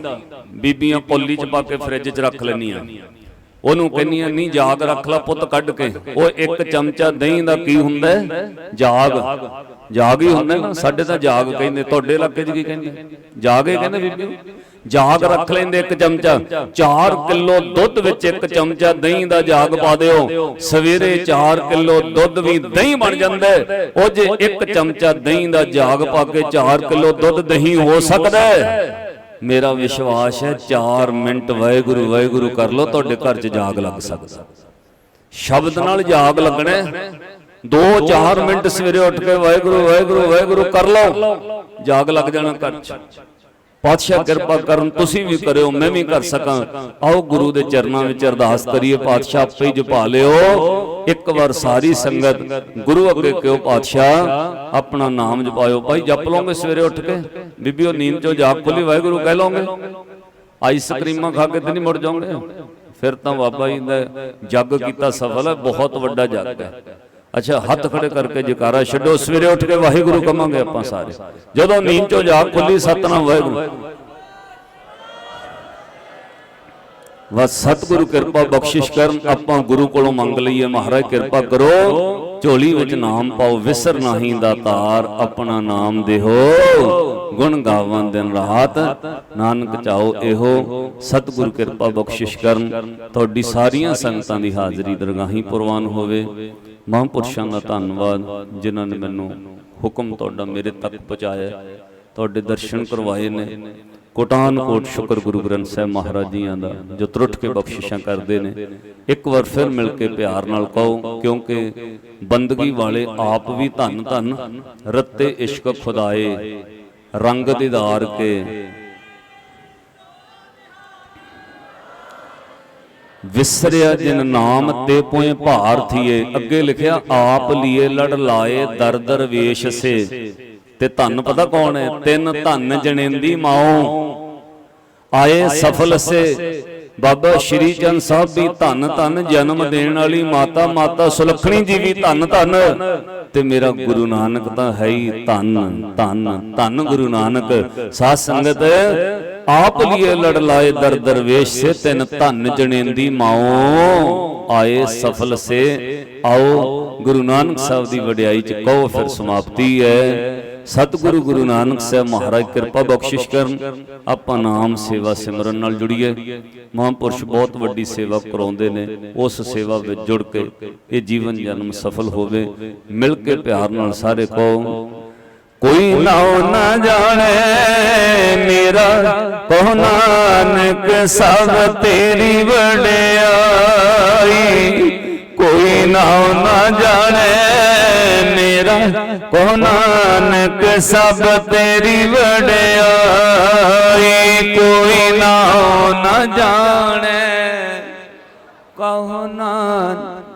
ਬੀਬੀਆਂ ਪੋਲੀ ਚ ਪਾ ਕੇ ਫ੍ਰਿਜ 'ਚ ਰੱਖ ਲੈਣੀਆਂ ਉਹਨੂੰ ਕਹਿੰਦੀਆਂ ਨਹੀਂ ਜਾਗ ਰੱਖ ਲੈ ਪੁੱਤ ਕੱਢ ਕੇ। ਉਹ ਇੱਕ ਚਮਚਾ ਦਹੀਂ ਦਾ ਕੀ ਹੁੰਦਾ ਜਾਗ। ਜਾਗ ਹੀ ਹੁੰਦਾ ਨਾ, ਸਾਡੇ ਤਾਂ ਜਾਗ ਕਹਿੰਦੇ, ਤੁਹਾਡੇ ਇਲਾਕੇ 'ਚ ਕੀ ਕਹਿੰਦੇ? ਜਾਗ ਕਹਿੰਦੇ ਬੀਬੀ ਜਾਗ ਰੱਖ ਲੈਂਦੇ ਇੱਕ ਚਮਚਾ। 4 ਕਿਲੋ ਦੁੱਧ ਵਿੱਚ ਇੱਕ ਚਮਚਾ ਦਹੀਂ ਦਾ ਜਾਗ ਪਾ ਦਿਓ। ਸਵੇਰੇ 4 ਕਿਲੋ ਦੁੱਧ ਵੀ ਦਹੀਂ ਬਣ ਜਾਂਦਾ ਉਹ ਜੇ ਇੱਕ ਚਮਚਾ ਦਹੀਂ ਦਾ ਜਾਗ ਪਾ ਕੇ 4 ਕਿਲੋ ਦੁੱਧ ਦਹੀਂ ਹੋ ਸਕਦਾ ਹੈ? ਮੇਰਾ ਵਿਸ਼ਵਾਸ ਹੈ 4 ਮਿੰਟ ਵਾਹਿਗੁਰੂ ਵਾਹਿਗੁਰੂ ਕਰ ਲਓ, ਤੁਹਾਡੇ ਘਰ 'ਚ ਜਾਗ ਲੱਗ ਸਕਦਾ। ਸ਼ਬਦ ਨਾਲ ਜਾਗ ਲੱਗਣਾ 2-4 ਮਿੰਟ ਸਵੇਰੇ ਉੱਠ ਕੇ ਵਾਹਿਗੁਰੂ ਵਾਹਿਗੁਰੂ ਵਾਹਿਗੁਰੂ ਕਰ ਲਓ। ਜਾਗ ਲੱਗ ਜਾਣਾ ਘਰ 'ਚ। ਪਾਤਸ਼ਾਹ ਕਿਰਪਾ ਕਰਨ ਤੁਸੀਂ ਵੀ ਕਰਿਓ ਮੈਂ ਵੀ ਕਰ ਸਕਾਂ। ਆਓ ਗੁਰੂ ਦੇ ਚਰਨਾਂ ਵਿੱਚ ਅਰਦਾਸ ਕਰੀਏ ਪਾਤਸ਼ਾਹ ਆਪੇ ਹੀ ਜਪਾ ਲਿਓ। ਇੱਕ ਵਾਰ ਸਾਰੀ ਸੰਗਤ ਗੁਰੂ ਅੱਗੇ ਕਿਉ ਪਾਤਸ਼ਾਹ? ਆਪਣਾ ਨਾਮ ਜਪਾਇਓ। ਭਾਈ ਜਪ ਲਓਗੇ ਸਵੇਰੇ ਉੱਠ ਕੇ? ਬੀਬੀਓ ਨੀਂਦ ਚੋਂ ਜਾਗ ਖੁੱਲੀ ਵਾਹਿਗੁਰੂ ਕਹਿ ਲਓਗੇ? ਆਈਸਕ੍ਰੀਮਾਂ ਖਾ ਕੇ ਤੇ ਨਹੀਂ ਮੁੜ ਜਾਓਗੇ? ਫਿਰ ਤਾਂ ਬਾਬਾ ਜੀ ਦਾ ਜੱਗ ਕੀਤਾ ਸਫਲ ਹੈ ਬਹੁਤ ਵੱਡਾ ਜੱਗ ਹੈ। ਅੱਛਾ ਹੱਥ ਖੜੇ ਕਰਕੇ ਜਕਾਰਾ ਛੱਡੋ ਸਵੇਰੇ ਉੱਠ ਕੇ ਵਾਹਿਗੁਰੂ ਕਵਾਂਗੇ ਆਪਾਂ ਸਾਰੇ। ਜਦੋਂ ਨੀਂਦ ਚੋਂ ਜਾਗ ਖੁੱਲੀ ਸਤਨਾਮ ਵਾਹਿਗੁਰੂ। ਬਸ ਸਤਿਗੁਰੂ ਕਿਰਪਾ ਬਖਸ਼ਿਸ਼ ਕਰਨ ਆਪਾਂ ਗੁਰੂ ਕੋਲੋਂ ਮੰਗ ਲਈਏ ਮਹਾਰਾਜ ਕਿਰਪਾ ਕਰੋ। ਝੋਲੀ ਵਿੱਚ ਨਾਮ ਪਾਓ ਵਿਸਰ ਨਹੀਂ ਦਾਤਾਰ ਆਪਣਾ ਨਾਮ ਦੇਹੋ। ਗੁਣ ਗਾਵਾਂ ਦਿਨ ਰਾਤ ਨਾਨਕ ਚਾਓ ਇਹੋ। ਸਤਿਗੁਰੂ ਕਿਰਪਾ ਬਖਸ਼ਿਸ਼ ਕਰਨ। ਤੁਹਾਡੀ ਸਾਰੀਆਂ ਸੰਗਤਾਂ ਦੀ ਹਾਜ਼ਰੀ ਦਰਗਾਹੀ ਪ੍ਰਵਾਨ ਹੋਵੇ। ਮਹਾਂਪੁਰਸ਼ਾਂ ਦਾ ਧੰਨਵਾਦ, ਜਿਨ੍ਹਾਂ ਨੇ ਮੈਨੂੰ ਹੁਕਮ ਤੁਹਾਡਾ ਮੇਰੇ ਤੱਕ ਪਹੁੰਚਾਇਆ ਤੁਹਾਡੇ ਦਰਸ਼ਨ ਕਰਵਾਏ ਨੇ। ਕੋਟਾਨ ਕੋਟ ਸ਼ੁਕਰ ਗੁਰੂ ਗ੍ਰੰਥ ਸਾਹਿਬ ਮਹਾਰਾਜ ਜੀਆਂ ਦਾ, ਜੋ ਤਰੁੱਟ ਕੇ ਬਖਸ਼ਿਸ਼ਾਂ ਕਰਦੇ ਨੇ। ਇੱਕ ਵਾਰ ਫਿਰ ਮਿਲ ਕੇ ਪਿਆਰ ਨਾਲ ਕਹੋ, ਕਿਉਂਕਿ ਬੰਦਗੀ ਵਾਲੇ ਆਪ ਵੀ ਧੰਨ ਧੰਨ, ਰੱਤੇ ਇਸ਼ਕ ਖੁਦਾਏ, ਰੰਗ ਦੀਦਾਰ ਕੇ ਵਿਸਰਿਆ ਜਿਨ ਨਾਮ ਤੇ ਪੋਏ ਭਾਰ ਥੀਏ, ਅੱਗੇ ਲਿਖਿਆ, ਆਪ ਲੀਏ ਲੜ ਲਾਏ ਦਰ ਵੇਸ਼ ਸੇ। ਤੇ ਧੰਨ ਪਤਾ ਕੌਣ ਹੈ? ਤਿੰਨ ਧੰਨ ਜਣੇਂਦੀ ਮਾਓ ਆਏ ਸਫਲ ਸੇ। ਬਾਬਾ ਸ਼੍ਰੀ ਚੰਦ ਸਾਹਿਬ ਵੀ ਧੰਨ ਧੰਨ ਜਨਮ ਦੇਣ ਵਾਲੀ ਮਾਤਾ ਮਾਤਾ ਸੁਲੱਖਣੀ ਜੀ ਵੀ ਧੰਨ ਧੰਨ। ਤੇ ਮੇਰਾ ਗੁਰੂ ਨਾਨਕ ਤਾਂ ਹੈ ਹੀ ਧੰਨ ਧੰਨ ਧੰਨ ਗੁਰੂ ਨਾਨਕ। ਸਾਧ ਸੰਗਤ ਆਪ ਲਿਏ ਲੜ ਲਾਏ ਦਰ ਦਰਵੇਸ਼ ਸੇ ਤਿੰਨ ਧੰਨ ਜਣੇਂਦੀ ਮਾਓ। ਆਏ ਸਫਲ ਸੇ। ਆਓ ਗੁਰੂ ਨਾਨਕ ਸਾਹਿਬ ਦੀ ਵਡਿਆਈ ਚ ਕਹੋ ਫਿਰ ਸਮਾਪਤੀ ਹੈ। ਸਤਿਗੁਰੂ ਗੁਰੂ ਨਾਨਕ ਸਾਹਿਬ ਮਹਾਰਾਜ ਕਿਰਪਾ ਬਖਸ਼ਿਸ਼ ਕਰਨ। ਆਪਾਂ ਨਾਮ ਸੇਵਾ ਸਿਮਰਨ ਨਾਲ ਜੁੜੀਏ। ਮਹਾਂਪੁਰਸ਼ ਬਹੁਤ ਵੱਡੀ ਸੇਵਾ ਕਰਾਉਂਦੇ ਨੇ। ਉਸ ਸੇਵਾ ਵਿੱਚ ਜੁੜ ਕੇ ਇਹ ਜੀਵਨ ਜਨਮ ਸਫਲ ਹੋਵੇ। ਮਿਲ ਕੇ ਪਿਆਰ ਨਾਲ ਸਾਰੇ ਕਹੋ। ਕੋਈ ਨਾਉ ਨਾ ਜਾਣੇ ਮੇਰਾ ਕੋ ਨਾਨਕ ਸਭ ਤੇਰੀ ਵਡਿਆਈ। ਕੋਈ ਨਾਉ ਨਾ ਜਾਣੇ ਮੇਰਾ ਕੋ ਨਾਨਕ ਸਭ ਤੇਰੀ ਵਡਿਆਈ। ਕੋਈ ਨਾਉ ਨਾ ਜਾਣੇ ਕਹੋ ਨਾਨਕ